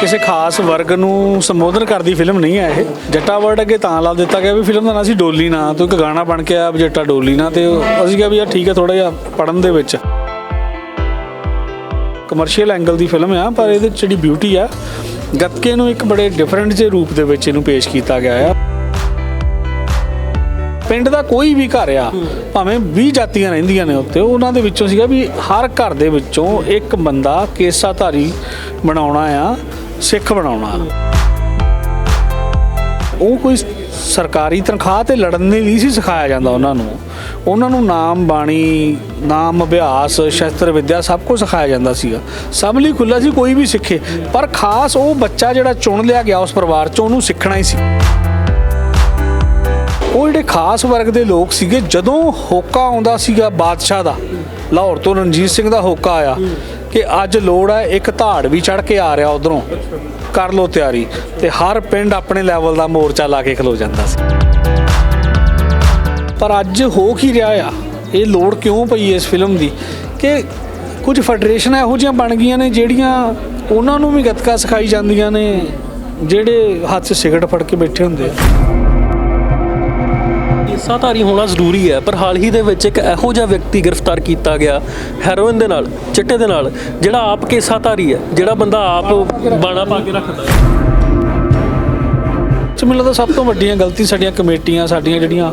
ਕਿਸੇ ਖਾਸ ਵਰਗ ਨੂੰ ਸੰਬੋਧਨ ਕਰਦੀ ਫਿਲਮ ਨਹੀਂ ਹੈ ਇਹ। ਜੱਟਾ ਵਰਡ ਅੱਗੇ ਤਾਂ ਲਾ ਦਿੱਤਾ ਗਿਆ ਵੀ ਫਿਲਮ ਦਾ ਨਾਂ ਸੀ ਡੋਲੀ ਨਾ, ਤੋਂ ਇੱਕ ਗਾਣਾ ਬਣ ਕੇ ਆ ਵੀ ਜੱਟਾ ਡੋਲੀ ਨਾ, ਤੇ ਅਸੀਂ ਕਿਹਾ ਵੀ ਯਾਰ ਠੀਕ ਹੈ ਥੋੜਾ ਜਿਹਾ ਪੜਨ ਦੇ ਵਿੱਚ। ਕਮਰਸ਼ੀਅਲ ਐਂਗਲ ਦੀ ਫਿਲਮ ਆ, ਪਰ ਇਹਦੇ 'ਚ ਜਿਹੜੀ ਬਿਊਟੀ ਆ, ਗੱਤਕੇ ਨੂੰ ਇੱਕ ਬੜੇ ਡਿਫਰੈਂਟ ਜਿਹੇ ਰੂਪ ਦੇ ਵਿੱਚ ਇਹਨੂੰ ਪੇਸ਼ ਕੀਤਾ ਗਿਆ ਆ। ਪਿੰਡ ਦਾ ਕੋਈ ਵੀ ਘਰ ਆ, ਭਾਵੇਂ 20 ਜਾਤੀਆਂ ਰਹਿੰਦੀਆਂ ਨੇ ਉੱਤੇ ਉਹਨਾਂ ਦੇ ਵਿੱਚੋਂ ਸੀਗਾ ਵੀ ਹਰ ਘਰ ਦੇ ਵਿੱਚੋਂ ਇੱਕ ਬੰਦਾ ਕੇਸਾਧਾਰੀ ਬਣਾਉਣਾ ਆ, ਸਿੱਖ ਬਣਾਉਣਾ। ਉਹ ਕੋਈ ਸਰਕਾਰੀ ਤਨਖਾਹ ਤੇ ਲੜਨ ਲਈ ਨਹੀਂ ਸੀ ਸਿਖਾਇਆ ਜਾਂਦਾ ਉਹਨਾਂ ਨੂੰ। ਉਹਨਾਂ ਨੂੰ ਨਾਮ, ਬਾਣੀ, ਨਾਮ, ਅਭਿਆਸ, ਸ਼ਸਤਰ, ਵਿਦਿਆ ਸਭ ਕੁਝ ਸਿਖਾਇਆ ਜਾਂਦਾ ਸੀਗਾ। ਸਭ ਲਈ ਖੁੱਲਾ ਸੀ, ਕੋਈ ਵੀ ਸਿੱਖੇ। ਪਰ ਖਾਸ ਉਹ ਬੱਚਾ ਜਿਹੜਾ ਚੁਣ ਲਿਆ ਗਿਆ ਉਸ ਪਰਿਵਾਰ ਚੋਂ, ਉਹਨੂੰ ਸਿੱਖਣਾ ਹੀ ਸੀ। ਉਹ ਜਿਹੜੇ ਖਾਸ ਵਰਗ ਦੇ ਲੋਕ ਸੀਗੇ, ਜਦੋਂ ਹੋਕਾ ਆਉਂਦਾ ਸੀਗਾ ਬਾਦਸ਼ਾਹ ਦਾ, ਲਾਹੌਰ ਤੋਂ ਰਣਜੀਤ ਸਿੰਘ ਦਾ ਹੋਕਾ ਆਇਆ ਕਿ ਅੱਜ ਲੋੜ ਹੈ ਇੱਕ ਧਾੜ ਵੀ ਚੜ ਕੇ ਆ ਰਿਹਾ ਉਧਰੋਂ, ਕਰ ਲੋ ਤਿਆਰੀ ਤੇ ਹਰ ਪਿੰਡ ਆਪਣੇ ਲੈਵਲ ਦਾ ਮੋਰਚਾ ਲਾ ਕੇ ਖਲੋ ਜਾਂਦਾ ਸੀ। ਪਰ ਅੱਜ ਹੋ ਕੀ ਰਿਹਾ ਆ? ਇਹ ਲੋੜ ਕਿਉਂ ਪਈ ਇਸ ਫਿਲਮ ਦੀ? ਕਿ ਕੁਝ ਫੈਡਰੇਸ਼ਨਾਂ ਇਹੋ ਜਿਹੀਆਂ ਬਣ ਗਈਆਂ ਨੇ ਜਿਹੜੀਆਂ ਉਹਨਾਂ ਨੂੰ ਵੀ ਗੱਤਕਾ ਸਿਖਾਈ ਜਾਂਦੀਆਂ ਨੇ, ਜਿਹੜੇ ਹੱਥ 'ਚ ਸਿਗਰਟ ਫੜ ਕੇ ਬੈਠੇ ਹੁੰਦੇ ਆ। ਹਿੱਸਾਧਾਰੀ ਹੋਣਾ ਜ਼ਰੂਰੀ ਹੈ, ਪਰ ਹਾਲ ਹੀ ਦੇ ਵਿੱਚ ਇੱਕ ਇਹੋ ਜਿਹਾ ਵਿਅਕਤੀ ਗ੍ਰਿਫਤਾਰ ਕੀਤਾ ਗਿਆ ਹੈਰੋਇਨ ਦੇ ਨਾਲ, ਚਿੱਟੇ ਦੇ ਨਾਲ, ਜਿਹੜਾ ਆਪ ਕੇਸਾਧਾਰੀ ਹੈ, ਜਿਹੜਾ ਬੰਦਾ ਆਪ ਬਾਣਾ ਪਾ ਕੇ ਰੱਖਦਾ ਹੈ। ਮੈਨੂੰ ਲੱਗਦਾ ਸਭ ਤੋਂ ਵੱਡੀਆਂ ਗਲਤੀ ਸਾਡੀਆਂ ਕਮੇਟੀਆਂ, ਸਾਡੀਆਂ ਜਿਹੜੀਆਂ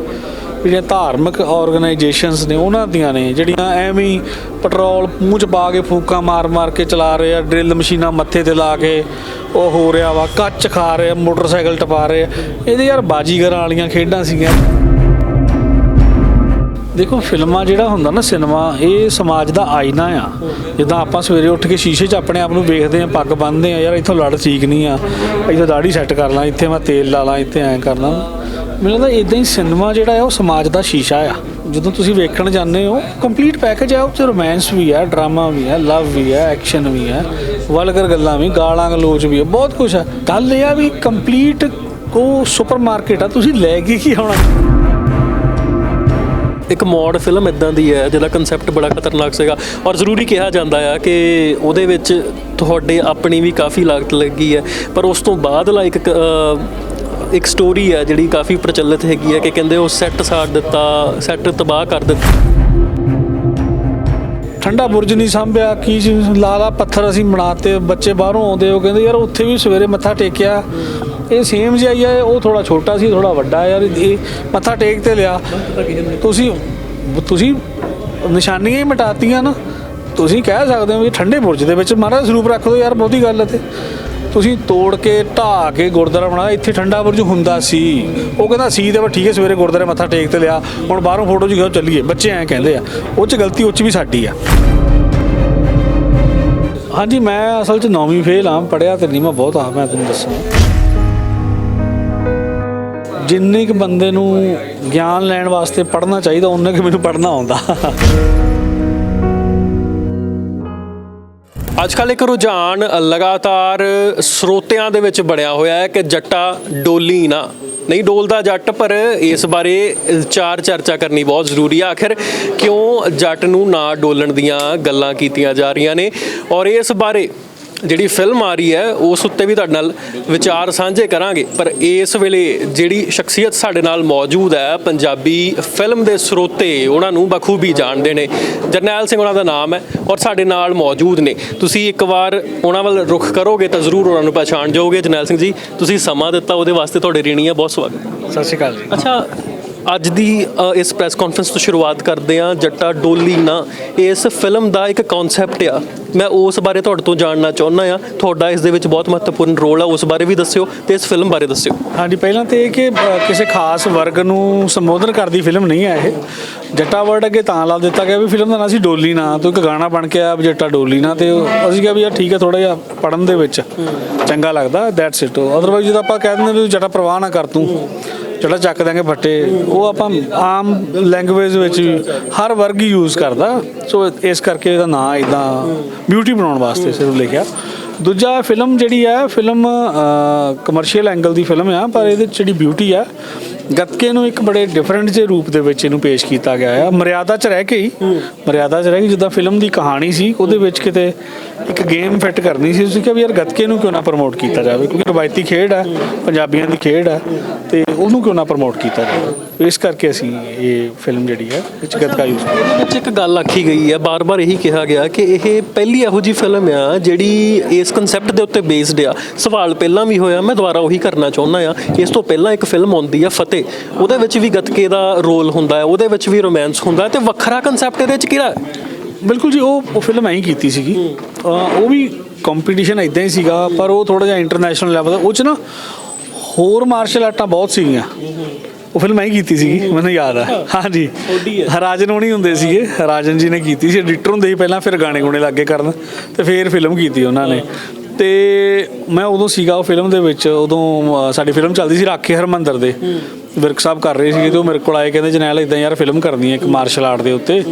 ਜਿਹੜੀਆਂ ਧਾਰਮਿਕ ਆਰਗੇਨਾਈਜੇਸ਼ਨਸ ਨੇ, ਉਹਨਾਂ ਦੀਆਂ ਨੇ, ਜਿਹੜੀਆਂ ਐਵੇਂ ਹੀ ਪੈਟਰੋਲ ਮੂੰਹ ਚ ਪਾ ਕੇ ਫੂਕਾਂ ਮਾਰ-ਮਾਰ ਕੇ ਚਲਾ ਰਹੇ ਆ ਡਰਿਲ ਮਸ਼ੀਨਾਂ ਮੱਥੇ ਤੇ ਲਾ ਕੇ ਉਹ ਹੋ ਰਿਹਾ ਵਾ, ਕੱਚ ਖਾ ਰਹੇ ਆ, ਮੋਟਰਸਾਈਕਲ ਟਪਾ ਰਹੇ ਆ। ਇਹਦੇ ਯਾਰ ਬਾਜੀਗਰਾਂ ਵਾਲੀਆਂ ਖੇਡਾਂ ਸੀਗੀਆਂ। ਦੇਖੋ, ਫਿਲਮਾਂ ਜਿਹੜਾ ਹੁੰਦਾ ਨਾ ਸਿਨੇਮਾ, ਇਹ ਸਮਾਜ ਦਾ ਆਇਨਾ ਆ। ਜਿੱਦਾਂ ਆਪਾਂ ਸਵੇਰੇ ਉੱਠ ਕੇ ਸ਼ੀਸ਼ੇ 'ਚ ਆਪਣੇ ਆਪ ਨੂੰ ਵੇਖਦੇ ਆ, ਪੱਗ ਬੰਨ੍ਹਦੇ ਆ, ਯਾਰ ਇੱਥੋਂ ਲੜ ਠੀਕ ਨਹੀਂ ਆ, ਇੱਥੋਂ ਦਾੜੀ ਸੈੱਟ ਕਰ ਲਾਂ, ਇੱਥੇ ਮੈਂ ਤੇਲ ਲਾ ਲਾਂ, ਇੱਥੇ ਐਂ ਕਰ ਲਾਂ। ਮੈਨੂੰ ਲੱਗਦਾ ਇਦਾਂ ਹੀ ਸਿਨੇਮਾ ਜਿਹੜਾ ਹੈ ਉਹ ਸਮਾਜ ਦਾ ਸ਼ੀਸ਼ਾ ਆ। ਜਦੋਂ ਤੁਸੀਂ ਵੇਖਣ ਜਾਂਦੇ ਹੋ ਕੰਪਲੀਟ ਪੈਕੇਜ ਆ, ਉਹ 'ਚ ਰੋਮਾਂਸ ਵੀ ਆ ਡਰਾਮਾ ਵੀ ਆ ਲਵ ਵੀ ਹੈ ਐਕਸ਼ਨ ਵੀ ਹੈ ਵਲਗਰ ਗੱਲਾਂ ਵੀ, ਗਾਲਾਂ ਗਲੋਚ ਵੀ ਆ, ਬਹੁਤ ਕੁਝ ਆ। ਗੱਲ ਇਹ ਆ ਵੀ ਕੰਪਲੀਟ ਕੋ ਸੁਪਰਮਾਰਕਟ ਆ, ਤੁਸੀਂ ਲੈ ਕੇ ਕੀ ਆਉਣਾ? ਇੱਕ ਮੌਡ ਫਿਲਮ ਇਦਾਂ ਦੀ ਹੈ, ਜਿਹਦਾ ਕਨਸੈਪਟ ਬੜਾ ਖਤਰਨਾਕ ਸੀਗਾ। ਔਰ ਜ਼ਰੂਰੀ ਕਿਹਾ ਜਾਂਦਾ ਆ ਕਿ ਉਹਦੇ ਵਿੱਚ ਤੁਹਾਡੇ ਆਪਣੀ ਵੀ ਕਾਫੀ ਲਾਗਤ ਲੱਗੀ ਹੈ, ਪਰ ਉਸ ਤੋਂ ਬਾਅਦ ਲਾ ਇੱਕ ਸਟੋਰੀ ਹੈ ਜਿਹੜੀ ਕਾਫੀ ਪ੍ਰਚਲਿਤ ਹੈਗੀ ਹੈ ਕਿ ਕਹਿੰਦੇ ਉਹ ਸੈੱਟ ਸਾੜ ਦਿੱਤਾ ਸੈੱਟ ਤਬਾਹ ਕਰ ਦਿੱਤਾ। ਠੰਡਾ ਬੁਰਜ ਨਹੀਂ ਸੰਭਿਆ, ਕੀ ਲਾਲਾ ਪੱਥਰ ਅਸੀਂ ਬਣਾਤੇ ਬੱਚੇ ਬਾਹਰੋਂ ਆਉਂਦੇ, ਉਹ ਕਹਿੰਦੇ ਯਾਰ ਉੱਥੇ ਵੀ ਸਵੇਰੇ ਮੱਥਾ ਟੇਕਿਆ ਇਹ ਸੇਮ ਜਿਹਾ ਹੀ ਹੈ ਉਹ ਥੋੜਾ ਛੋਟਾ ਸੀ ਥੋੜਾ ਵੱਡਾ ਯਾਰ, ਇਹ ਮੱਥਾ ਟੇਕ ਤੇ ਲਿਆ। ਤੁਸੀਂ ਤੁਸੀਂ ਨਿਸ਼ਾਨੀਆਂ ਹੀ ਮਿਟਾਤੀਆਂ ਨਾ, ਤੁਸੀਂ ਕਹਿ ਸਕਦੇ ਹੋ ਵੀ ਠੰਡੇ ਬੁਰਜ ਦੇ ਵਿੱਚ ਮਹਾਰਾਜ ਸਰੂਪ ਰੱਖ ਦਿਓ ਯਾਰ, ਬਹੁਤੀ ਗੱਲ ਹੈ ਤੇ। ਤੁਸੀਂ ਤੋੜ ਕੇ ਢਾਹ ਕੇ ਗੁਰਦੁਆਰਾ ਬਣਾਇਆ, ਇੱਥੇ ਠੰਡਾ ਬੁਰਜ ਹੁੰਦਾ ਸੀ। ਉਹ ਕਹਿੰਦਾ ਸੀ ਤੇ ਬਸ ਠੀਕ ਹੈ, ਸਵੇਰੇ ਗੁਰਦੁਆਰੇ ਮੱਥਾ ਟੇਕ ਤੇ ਲਿਆ। ਹੁਣ ਬਾਹਰੋਂ ਫੋਟੋ ਜੀ ਖਿਚਾਓ ਚੱਲੀਏ। ਬੱਚੇ ਐਂ ਕਹਿੰਦੇ ਆ, ਉਹ ਚ ਗਲਤੀ ਉਹ ਚ ਵੀ ਸਾਡੀ ਆ। ਹਾਂਜੀ, ਮੈਂ ਅਸਲ ਚ ਨੌਵੀਂ ਫੇਲ ਆ ਪੜਿਆ ਤੇ ਨਹੀਂ, ਮੈਂ ਬਹੁਤ ਆ ਮੈਂ ਤੁਹਾਨੂੰ ਦੱਸਾਂ। ਜਿੰਨੇ ਕੁ ਬੰਦੇ ਨੂੰ ਗਿਆਨ ਲੈਣ ਵਾਸਤੇ ਪੜ੍ਹਨਾ ਚਾਹੀਦਾ, ਉਹਨੇ ਕੁ ਮੈਨੂੰ ਪੜ੍ਹਨਾ ਆਉਂਦਾ। ਅੱਜ ਕੱਲ੍ਹ ਇੱਕ ਰੁਝਾਨ ਲਗਾਤਾਰ ਸਰੋਤਿਆਂ ਦੇ ਵਿੱਚ ਬਣਿਆ ਹੋਇਆ ਹੈ ਕਿ ਜੱਟਾ ਡੋਲੀ ਨਾ, ਨਹੀਂ ਡੋਲਦਾ ਜੱਟ, ਪਰ ਇਸ ਬਾਰੇ ਚਾਰ ਚਰਚਾ ਕਰਨੀ ਬਹੁਤ ਜ਼ਰੂਰੀ ਆ ਆਖਿਰ ਕਿਉਂ ਜੱਟ ਨੂੰ ਨਾ ਡੋਲਣ ਦੀਆਂ ਗੱਲਾਂ ਕੀਤੀਆਂ ਜਾ ਰਹੀਆਂ ਨੇ? ਔਰ ਇਸ ਬਾਰੇ ਜਿਹੜੀ ਫਿਲਮ ਆ ਰਹੀ ਹੈ ਉਸ ਉੱਤੇ ਵੀ ਤੁਹਾਡੇ ਨਾਲ ਵਿਚਾਰ ਸਾਂਝੇ ਕਰਾਂਗੇ। ਪਰ ਇਸ ਵੇਲੇ ਜਿਹੜੀ ਸ਼ਖਸੀਅਤ ਸਾਡੇ ਨਾਲ ਮੌਜੂਦ ਹੈ ਪੰਜਾਬੀ ਫਿਲਮ ਦੇ ਸਰੋਤੇ ਉਹਨਾਂ ਨੂੰ ਬਖੂਬੀ ਜਾਣਦੇ ਨੇ। ਜਰਨੈਲ ਸਿੰਘ ਉਹਨਾਂ ਦਾ ਨਾਮ ਹੈ ਔਰ ਸਾਡੇ ਨਾਲ ਮੌਜੂਦ ਨੇ। ਤੁਸੀਂ ਇੱਕ ਵਾਰ ਉਹਨਾਂ ਵੱਲ ਰੁਖ ਕਰੋਗੇ ਤਾਂ ਜ਼ਰੂਰ ਉਹਨਾਂ ਨੂੰ ਪਛਾਣ ਜਾਓਗੇ। ਜਰਨੈਲ ਸਿੰਘ ਜੀ ਤੁਸੀਂ ਸਮਾਂ ਦਿੱਤਾ ਉਹਦੇ ਵਾਸਤੇ ਤੁਹਾਡੇ ਰੀਣੀ ਹੈ ਬਹੁਤ ਸਵਾਗਤ। ਸਤਿ ਸ਼੍ਰੀ ਅਕਾਲ ਜੀ। ਅੱਛਾ ਅੱਜ ਦੀ ਅ, ਇਸ ਪ੍ਰੈਸ ਕਾਨਫਰੰਸ ਤੋਂ ਸ਼ੁਰੂਆਤ ਕਰਦੇ ਹਾਂ ਜੱਟਾ ਡੋਲੀ ਨਾ। ਇਸ ਫਿਲਮ ਦਾ ਇੱਕ ਕਨਸੈਪਟ ਆ। ਮੈਂ ਉਸ ਬਾਰੇ ਤੁਹਾਡੇ ਤੋਂ ਜਾਣਨਾ ਚਾਹੁੰਦਾ ਆ ਤੁਹਾਡਾ ਇਸ ਦੇ ਵਿੱਚ ਬਹੁਤ ਮਹੱਤਵਪੂਰਨ ਰੋਲ ਆ ਉਸ ਬਾਰੇ ਵੀ ਦੱਸਿਓ ਤੇ ਇਸ ਫਿਲਮ ਬਾਰੇ ਦੱਸਿਓ। ਹਾਂਜੀ ਪਹਿਲਾਂ ਤੇ ਇਹ ਕਿ ਅ, ਕਿਸੇ ਖਾਸ ਵਰਗ ਨੂੰ ਸੰਬੋਧਨ ਕਰਦੀ ਫਿਲਮ ਨਹੀਂ ਹੈ ਇਹ। ਜੱਟਾ ਵਰਡ ਅੱਗੇ ਤਾਂ ਲਾ ਦਿੱਤਾ ਗਿਆ ਵੀ ਫਿਲਮ ਦਾ ਨਾਂ ਸੀ ਡੋਲੀ ਨਾ ਤੋਂ ਇੱਕ ਗਾਣਾ ਬਣ ਕੇ ਆਇਆ ਵੀ ਜੱਟਾ ਡੋਲੀ ਨਾ ਤੇ ਉਹ- ਅਸੀਂ ਕਿਹਾ ਵੀ ਯਾਰ ਠੀਕ ਹੈ ਥੋੜਾ ਜਿਹਾ ਪੜਨ ਦੇ ਵਿੱਚ। ਚੰਗਾ ਲੱਗਦਾ ਦੈਟਸ ਇਟ ਅਦਰਵਾਈਜ਼ ਜਦੋਂ ਆਪਾਂ ਕਹਿ ਦਿੰਦੇ ਵੀ ਜੱਟਾ ਪ੍ਰਵਾਹ ਨਾ ਕਰ ਤੂੰ ਜਿਹੜਾ ਚੱਕ ਦਾਂਗੇ ਫੱਟੇ, ਉਹ ਆਪਾਂ ਆਮ ਲੈਂਗੁਏਜ ਵਿੱਚ ਵੀ ਹਰ ਵਰਗ ਹੀ ਯੂਜ਼ ਕਰਦਾ। ਸੋ ਇਸ ਕਰਕੇ ਇਹਦਾ ਨਾਂ ਇਦਾਂ ਬਿਊਟੀ ਬਣਾਉਣ ਵਾਸਤੇ ਸਿਰਫ ਲਿਖਿਆ। ਦੂਜਾ ਫਿਲਮ ਜਿਹੜੀ ਹੈ ਫਿਲਮ ਕਮਰਸ਼ੀਅਲ ਐਂਗਲ ਦੀ ਫਿਲਮ ਆ, ਪਰ ਇਹਦੇ 'ਚ ਜਿਹੜੀ ਬਿਊਟੀ ਆ, ਗੱਤਕੇ ਨੂੰ ਇੱਕ ਬੜੇ ਡਿਫਰੈਂਟ ਜਿਹੇ ਰੂਪ ਦੇ ਵਿੱਚ ਇਹਨੂੰ ਪੇਸ਼ ਕੀਤਾ ਗਿਆ ਆ। ਮਰਿਆਦਾ 'ਚ ਰਹਿ ਕੇ ਹੀ, ਮਰਿਆਦਾ 'ਚ ਰਹਿ ਕੇ ਜਿੱਦਾਂ ਫਿਲਮ ਦੀ ਕਹਾਣੀ ਸੀ, ਉਹਦੇ ਵਿੱਚ ਕਿਤੇ ਇੱਕ ਗੇਮ ਫਿੱਟ ਕਰਨੀ ਸੀ, ਤੁਸੀਂ ਕਿਹਾ ਵੀ ਯਾਰ ਗੱਤਕੇ ਨੂੰ ਕਿਉਂ ਨਾ ਪ੍ਰਮੋਟ ਕੀਤਾ ਜਾਵੇ? ਕਿਉਂਕਿ ਰਵਾਇਤੀ ਖੇਡ ਹੈ ਪੰਜਾਬੀਆਂ ਦੀ ਖੇਡ ਹੈ ਤੇ ਉਹਨੂੰ ਕਿਉਂ ਨਾ ਪ੍ਰਮੋਟ ਕੀਤਾ ਜਾਵੇ? ਇਸ ਕਰਕੇ ਅਸੀਂ ਇਹ ਫਿਲਮ ਜਿਹੜੀ ਹੈ ਵਿੱਚ ਗੱਤਕਾ ਯੂਜ਼ ਇਹਦੇ ਵਿੱਚ ਇੱਕ ਗੱਲ ਆਖੀ ਗਈ ਹੈ ਬਾਰ-ਬਾਰ ਇਹੀ ਕਿਹਾ ਗਿਆ ਕਿ ਇਹ ਪਹਿਲੀ ਇਹੋ ਜੀ ਫਿਲਮ ਆ ਜਿਹੜੀ ਇਸ ਕਨਸੈਪਟ ਦੇ ਉੱਤੇ ਬੇਸਡ ਆ। ਸਵਾਲ ਪਹਿਲਾਂ ਵੀ ਹੋਇਆ, ਮੈਂ ਦੁਬਾਰਾ ਉਹੀ ਕਰਨਾ ਚਾਹੁੰਦਾ ਆ ਇਸ ਤੋਂ ਪਹਿਲਾਂ ਇੱਕ ਫਿਲਮ ਆਉਂਦੀ ਆ ਫਤਿਹ, ਉਹਦੇ ਵਿੱਚ ਵੀ ਗੱਤਕੇ ਦਾ ਰੋਲ ਹੁੰਦਾ ਹੈ ਉਹਦੇ ਵਿੱਚ ਵੀ ਰੋਮਾਂਸ ਹੁੰਦਾ ਹੈ ਤੇ ਵੱਖਰਾ ਕਨਸੈਪਟ ਇਹਦੇ ਵਿੱਚ ਕਿਹੜਾ? ਬਿਲਕੁਲ ਜੀ ਉਹ ਉਹ ਫਿਲਮ ਐਂ ਹੀ ਕੀਤੀ ਸੀਗੀ। ਉਹ ਵੀ ਕੰਪੀਟੀਸ਼ਨ ਇਦਾਂ ਹੀ ਸੀਗਾ ਪਰ ਉਹ ਥੋੜਾ ਜਿਹਾ ਇੰਟਰਨੈਸ਼ਨਲ ਲੈਵਲ ਦਾ। ਉਹ ਚ ਨਾ ਹੋਰ ਮਾਰਸ਼ਲ ਆਰਟਾਂ ਬਹੁਤ ਸੀਗੀਆਂ। ਉਹ ਫਿਲਮ ਐਂ ਹੀ ਕੀਤੀ ਸੀਗੀ ਮੈਨੂੰ ਯਾਦ ਆ। ਹਾਂਜੀ। ਰਾਜਨ ਹੋਣੀ ਹੁੰਦੇ ਸੀਗੇ। ਰਾਜਨ ਜੀ ਨੇ ਕੀਤੀ ਸੀ। ਐਡੀਟਰ ਹੁੰਦੇ ਸੀ ਪਹਿਲਾਂ ਫਿਰ ਗਾਣੇ ਗੁਣੇ ਲੱਗੇ ਕਰਨ। ਤੇ ਫਿਰ ਫਿਲਮ ਕੀਤੀ ਉਹਨਾਂ ਨੇ। ਤੇ ਮੈਂ ਉਦੋਂ ਸੀਗਾ ਉਹ ਫਿਲਮ ਦੇ ਵਿੱਚ ਉਦੋਂ ਸਾਡੀ ਫਿਲਮ ਚੱਲਦੀ ਸੀ ਰਾਖੇ ਹਰਮੰਦਰ ਦੇ। ਵਿਰਕ ਸਾਹਿਬ ਕਰ ਰਹੇ ਸੀਗੇ ਤੇ ਉਹ ਮੇਰੇ ਕੋਲ ਆਏ ਕਹਿੰਦੇ ਜਨੈਲ ਇਦਾਂ ਯਾਰ ਫਿਲਮ ਕਰਨੀ ਹੈ ਇੱਕ ਮਾਰਸ਼ਲ ਆਰਟ ਦੇ ਉੱਤੇ।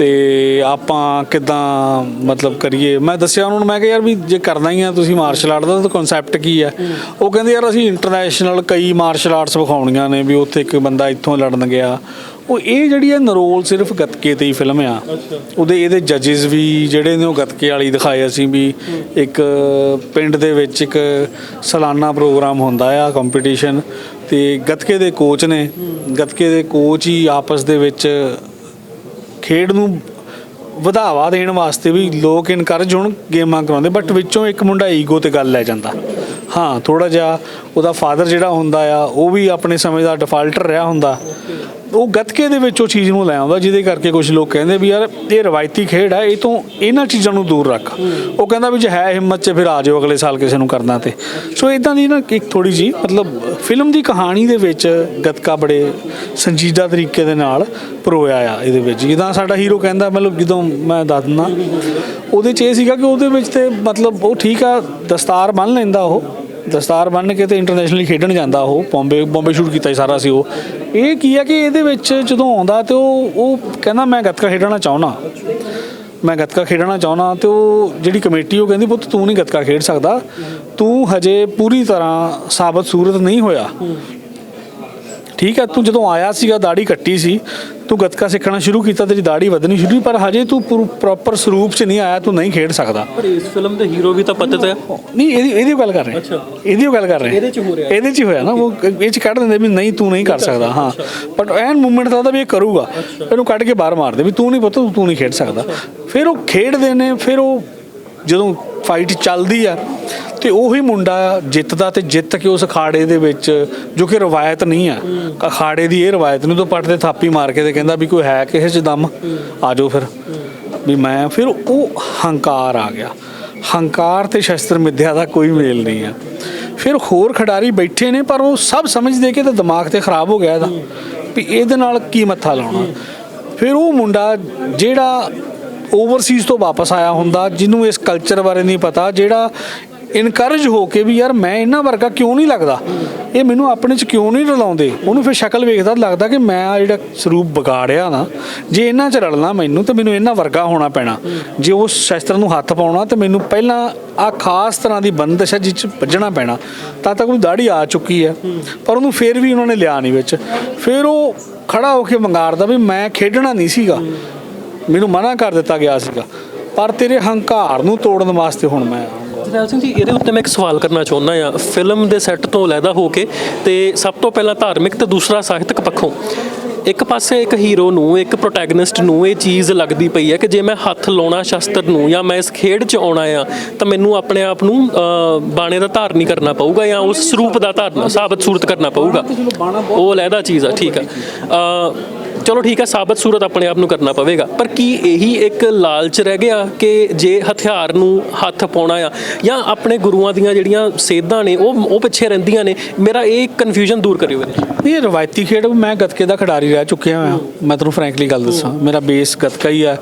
ਤੇ ਆਪਾਂ ਕਿਦਾਂ ਮਤਲਬ ਕਰੀਏ? ਮੈਂ ਦੱਸਿਆ ਉਹਨਾਂ ਨੂੰ ਮੈਂ ਕਿਹਾ ਯਾਰ ਵੀ ਜੇ ਕਰਨਾ ਹੀ ਆ ਤੁਸੀਂ ਮਾਰਸ਼ਲ ਆਰਟ ਦਾ ਤਾਂ ਕਨਸੈਪਟ ਕੀ ਹੈ ਉਹ ਕਹਿੰਦੇ ਯਾਰ ਅਸੀਂ ਇੰਟਰਨੈਸ਼ਨਲ ਕਈ ਮਾਰਸ਼ਲ ਆਰਟਸ ਵਿਖਾਉਣੀਆਂ ਨੇ ਵੀ ਉੱਥੇ ਇੱਕ ਬੰਦਾ ਇੱਥੋਂ ਲੜਨ ਗਿਆ। ਉਹ ਇਹ ਜਿਹੜੀ ਹੈ ਨਰੋਲ ਸਿਰਫ ਗੱਤਕੇ ਤੇ ਹੀ ਫਿਲਮ ਆ। ਉਹਦੇ ਇਹਦੇ ਜੱਜਸ ਵੀ ਜਿਹੜੇ ਨੇ ਉਹ ਗੱਤਕੇ ਵਾਲੀ ਦਿਖਾਏ ਅਸੀਂ ਵੀ ਇੱਕ ਪਿੰਡ ਦੇ ਵਿੱਚ ਇੱਕ ਸਾਲਾਨਾ ਪ੍ਰੋਗਰਾਮ ਹੁੰਦਾ ਆ ਕੰਪੀਟੀਸ਼ਨ ਤੇ ਗੱਤਕੇ ਦੇ ਕੋਚ ਨੇ। ਗੱਤਕੇ ਦੇ ਕੋਚ ਹੀ ਆਪਸ ਦੇ ਵਿੱਚ ਖੇਡ ਨੂੰ ਵਧਾਵਾ ਦੇਣ ਵਾਸਤੇ ਵੀ ਲੋਕ ਇਨਕਰਜ ਹੋਣ, ਗੇਮਾਂ ਕਰਾਉਂਦੇ ਬਟ ਵਿੱਚੋਂ ਇੱਕ ਮੁੰਡਾ ਈਗੋ ਤੇ ਗੱਲ ਲੈ ਜਾਂਦਾ। ਹਾਂ ਥੋੜਾ ਜਿਹਾ ਉਹਦਾ ਫਾਦਰ ਜਿਹੜਾ ਹੁੰਦਾ ਆ, ਉਹ ਵੀ ਆਪਣੇ ਸਮੇਂ ਦਾ ਡਿਫਾਲਟਰ ਰਿਹਾ ਹੁੰਦਾ। ਉਹ ਗੱਤਕੇ ਦੇ ਵਿੱਚ ਉਹ ਚੀਜ਼ ਨੂੰ ਲੈ ਆਉਂਦਾ, ਜਿਹਦੇ ਕਰਕੇ ਕੁਝ ਲੋਕ ਕਹਿੰਦੇ ਵੀ ਯਾਰ ਇਹ ਰਵਾਇਤੀ ਖੇਡ ਹੈ ਇਹ ਤੋਂ ਇਹਨਾਂ ਚੀਜ਼ਾਂ ਨੂੰ ਦੂਰ ਰੱਖ। ਉਹ ਕਹਿੰਦਾ ਵੀ ਜੇ ਹੈ ਹਿੰਮਤ 'ਚ ਫਿਰ ਆ ਜਾਓ ਅਗਲੇ ਸਾਲ ਕਿਸੇ ਨੂੰ ਕਰਨਾ ਤੇ। ਸੋ ਇਦਾਂ ਦੀ ਨਾ ਇੱਕ ਥੋੜੀ ਜੀ ਮਤਲਬ ਫਿਲਮ ਦੀ ਕਹਾਣੀ ਦੇ ਵਿੱਚ ਗੱਤਕਾ ਬੜੇ ਸੰਜੀਦਾ ਤਰੀਕੇ ਦੇ ਨਾਲ ਪਰੋਇਆ ਆ ਇਹਦੇ ਵਿੱਚ। ਜਿੱਦਾਂ ਸਾਡਾ ਹੀਰੋ ਕਹਿੰਦਾ, ਮਤਲਬ ਜਦੋਂ ਮੈਂ ਦੱਸ ਦਿੰਦਾ, ਉਹਦੇ 'ਚ ਇਹ ਸੀਗਾ ਕਿ ਉਹਦੇ ਵਿੱਚ ਤੇ ਮਤਲਬ ਉਹ ਠੀਕ ਆ, ਦਸਤਾਰ ਬੰਨ ਲੈਂਦਾ ਉਹ। ਦਸਤਾਰ ਬੰਨ ਕੇ ਤੇ ਇੰਟਰਨੈਸ਼ਨਲੀ ਖੇਡਣ ਜਾਂਦਾ ਉਹ ਬੰਬੇ ਬੰਬੇ ਸ਼ੂਟ ਕੀਤਾ ਸੀ ਸਾਰਾ ਸੀ ਉਹ। ਇਹ ਕੀ ਆ ਕਿ ਇਹਦੇ ਵਿੱਚ ਜਦੋਂ ਆਉਂਦਾ ਤੇ ਉਹ ਉਹ ਕਹਿੰਦਾ, ਮੈਂ ਗੱਤਕਾ ਖੇਡਣਾ ਚਾਹੁੰਦਾ। ਮੈਂ ਗੱਤਕਾ ਖੇਡਣਾ ਚਾਹੁੰਦਾ। ਤੇ ਉਹ ਜਿਹੜੀ ਕਮੇਟੀ ਉਹ ਕਹਿੰਦੀ, ਪੁੱਤ, ਤੂੰ ਨਹੀਂ ਗੱਤਕਾ ਖੇਡ ਸਕਦਾ। ਤੂੰ ਹਜੇ ਪੂਰੀ ਤਰ੍ਹਾਂ ਸਾਬਤ ਸੂਰਤ ਨਹੀਂ ਹੋਇਆ। ਠੀਕ ਹੈ ਤੂੰ ਜਦੋਂ ਆਇਆ ਸੀਗਾ ਦਾੜੀ ਕੱਟੀ ਸੀ ਤੂੰ ਗੱਤਕਾ ਸਿੱਖਣਾ ਸ਼ੁਰੂ ਕੀਤਾ ਤੇਰੀ ਦਾੜੀ ਵਧਣੀ ਸ਼ੁਰੂ ਹੋਈ, ਪਰ ਹਜੇ ਤੂੰ ਪ੍ਰੋਪਰ ਸਰੂਪ 'ਚ ਨਹੀਂ ਆਇਆ ਤੂੰ ਨਹੀਂ ਖੇਡ ਸਕਦਾ। ਪਰ ਇਸ ਫਿਲਮ ਦੇ ਹੀਰੋ ਵੀ ਤਾਂ ਪਤਿਤ ਹੈ। ਨਹੀਂ ਇਹਦੀ ਇਹਦੀ ਗੱਲ ਕਰ ਰਹੇ ਇਹਦੀ ਓ ਗੱਲ ਕਰ ਰਹੇ ਇਹਦੇ 'ਚ ਹੋ ਰਿਹਾ। ਇਹਦੇ 'ਚ ਹੋਇਆ ਨਾ ਉਹ ਇਹ 'ਚ ਕੱਢ ਦਿੰਦੇ ਵੀ ਨਹੀਂ ਤੂੰ ਨਹੀਂ ਕਰ ਸਕਦਾ ਹਾਂ। ਬਟ ਐਨ ਮੂਵਮੈਂਟ ਦਾ ਉਹਦਾ ਵੀ ਇਹ ਕਰੂਗਾ। ਇਹਨੂੰ ਕੱਢ ਕੇ ਬਾਹਰ ਮਾਰਦੇ ਵੀ ਤੂੰ ਨਹੀਂ ਪਤਾ ਤੂੰ ਨਹੀਂ ਖੇਡ ਸਕਦਾ। ਫਿਰ ਉਹ ਖੇਡਦੇ ਨੇ ਫਿਰ ਉਹ ਜਦੋਂ ਫਾਈਟ ਚੱਲਦੀ ਆ। ਤੇ ਉਹੀ ਮੁੰਡਾ ਜਿੱਤਦਾ ਤੇ ਜਿੱਤ ਕੇ ਉਸ ਅਖਾੜੇ ਦੇ ਵਿੱਚ, ਜੋ ਕਿ ਰਵਾਇਤ ਨਹੀਂ ਆ। ਅਖਾੜੇ ਦੀ ਇਹ ਰਵਾਇਤ ਨੂੰ ਤੋਂ ਪੱਟ ਤੇ ਥਾਪੀ ਮਾਰ ਕੇ ਤੇ ਕਹਿੰਦਾ ਵੀ ਕੋਈ ਹੈ ਕਿਸੇ ਚ ਦਮ, ਆ ਜਾਓ ਫਿਰ। ਵੀ ਮੈਂ ਫਿਰ ਉਹ ਹੰਕਾਰ ਆ ਗਿਆ। ਹੰਕਾਰ ਤੇ ਸ਼ਸਤਰ ਮਿੱਧਿਆ ਦਾ ਕੋਈ ਮੇਲ ਨਹੀਂ ਆ। ਫਿਰ ਹੋਰ ਖਿਡਾਰੀ ਬੈਠੇ ਨੇ, ਪਰ ਉਹ ਸਭ ਸਮਝਦੇ ਕਿ ਤੇ ਦਿਮਾਗ ਤੇ ਖਰਾਬ ਹੋ ਗਿਆ ਇਹਦਾ। ਵੀ ਇਹਦੇ ਨਾਲ ਕੀ ਮੱਥਾ ਲਾਉਣਾ? ਫਿਰ ਉਹ ਮੁੰਡਾ ਜਿਹੜਾ ਓਵਰਸੀਜ਼ ਤੋਂ ਵਾਪਸ ਆਇਆ ਹੁੰਦਾ, ਜਿਹਨੂੰ ਇਸ ਕਲਚਰ ਬਾਰੇ ਨਹੀਂ ਪਤਾ, ਜਿਹੜਾ ਇਨਕਰੇਜ ਹੋ ਕੇ ਵੀ ਯਾਰ ਮੈਂ ਇਹਨਾਂ ਵਰਗਾ ਕਿਉਂ ਨਹੀਂ ਲੱਗਦਾ? ਇਹ ਮੈਨੂੰ ਆਪਣੇ ਚ ਕਿਉਂ ਨਹੀਂ ਰਲਾਉਂਦੇ? ਉਹਨੂੰ ਫਿਰ ਸ਼ਕਲ ਵੇਖਦਾ ਲੱਗਦਾ ਕਿ ਮੈਂ ਆ ਜਿਹੜਾ ਸਰੂਪ ਵਿਗਾੜਿਆ ਨਾ, ਜੇ ਇਹਨਾਂ ਚ ਰਲਣਾ ਮੈਨੂੰ, ਤਾਂ ਮੈਨੂੰ ਇਹਨਾਂ ਵਰਗਾ ਹੋਣਾ ਪੈਣਾ। ਜੇ ਉਸ ਸ਼ਸਤਰ ਨੂੰ ਹੱਥ ਪਾਉਣਾ, ਤਾਂ ਮੈਨੂੰ ਪਹਿਲਾਂ ਆ ਖਾਸ ਤਰ੍ਹਾਂ ਦੀ ਬੰਦਸ਼ ਹੈ ਜਿਸ ਚ ਵੱਜਣਾ ਪੈਣਾ। ਤਾਂ ਤੱਕ ਉਹਨੂੰ ਦਾੜੀ ਆ ਚੁੱਕੀ ਹੈ। ਪਰ ਉਹਨੂੰ ਫਿਰ ਵੀ ਉਹਨਾਂ ਨੇ ਲਿਆ ਨਹੀਂ ਵਿੱਚ। ਫਿਰ ਉਹ ਖੜਾ ਹੋ ਕੇ ਮੰਗਾਰਦਾ ਵੀ ਮੈਂ ਖੇਡਣਾ ਨਹੀਂ ਸੀਗਾ। ਮੈਨੂੰ ਮਨਾ ਕਰ ਦਿੱਤਾ ਗਿਆ ਸੀਗਾ। ਪਰ ਤੇਰੇ ਹੰਕਾਰ ਨੂੰ ਤੋੜਨ ਵਾਸਤੇ ਹੁਣ ਮੈਂ ਜਰਨੈਲ ਸਿੰਘ ਜੀ ਇਹਦੇ ਉੱਤੇ ਮੈਂ ਇੱਕ ਸਵਾਲ ਕਰਨਾ ਚਾਹੁੰਦਾ ਆ ਫਿਲਮ ਦੇ ਸੈੱਟ ਤੋਂ ਅਲੱਗਾ ਹੋ ਕੇ ਤੇ ਸਭ ਤੋਂ ਪਹਿਲਾਂ ਧਾਰਮਿਕ ਤੇ ਦੂਸਰਾ ਸਾਹਿਤਕ ਪੱਖੋਂ। ਇੱਕ ਪਾਸੇ ਇੱਕ ਹੀਰੋ ਨੂੰ ਇੱਕ ਪ੍ਰੋਟੈਗਨਿਸਟ ਨੂੰ ਇਹ ਚੀਜ਼ ਲੱਗਦੀ ਪਈ ਹੈ ਕਿ ਜੇ ਮੈਂ ਹੱਥ ਲਾਉਣਾ ਸ਼ਸਤਰ ਨੂੰ ਜਾਂ ਮੈਂ ਇਸ ਖੇਡ 'ਚ ਆਉਣਾ ਆ ਤਾਂ ਮੈਨੂੰ ਆਪਣੇ ਆਪ ਨੂੰ ਬਾਣੇ ਦਾ ਧਾਰਨੀ ਕਰਨਾ ਪਊਗਾ ਜਾਂ ਉਸ ਸਰੂਪ ਦਾ ਧਾਰਨਾ ਸਾਬਤ ਸੂਰਤ ਕਰਨਾ ਪਊਗਾ। ਉਹ ਅਲੱਗਾ ਚੀਜ਼ ਆ ਠੀਕ ਆ। ਚਲੋ ਠੀਕ ਹੈ ਸਾਬਤ ਸੂਰਤ ਆਪਣੇ ਆਪ ਨੂੰ ਕਰਨਾ ਪਵੇਗਾ। ਪਰ ਕੀ ਇਹੀ ਇੱਕ ਲਾਲਚ ਰਹਿ ਗਿਆ ਕਿ ਜੇ ਹਥਿਆਰ ਨੂੰ ਹੱਥ ਪਾਉਣਾ ਆ ਜਾਂ ਆਪਣੇ ਗੁਰੂਆਂ ਦੀਆਂ ਜਿਹੜੀਆਂ ਸੇਧਾਂ ਨੇ, ਉਹ ਉਹ ਪਿੱਛੇ ਰਹਿੰਦੀਆਂ ਨੇ, ਮੇਰਾ ਇਹ ਕਨਫਿਊਜ਼ਨ ਦੂਰ ਕਰਿਓ ਇਹਦੇ 'ਚ। ਇਹ ਰਵਾਇਤੀ ਖੇਡ, ਮੈਂ ਗੱਤਕੇ ਦਾ ਖਿਡਾਰੀ ਰਹਿ ਚੁੱਕਿਆ ਹਾਂ ਮੈਂ ਤੁਹਾਨੂੰ ਫਰੈਂਕਲੀ ਗੱਲ ਦੱਸਾਂ, ਮੇਰਾ ਬੇਸ ਗੱਤਕਾ ਹੀ ਆ।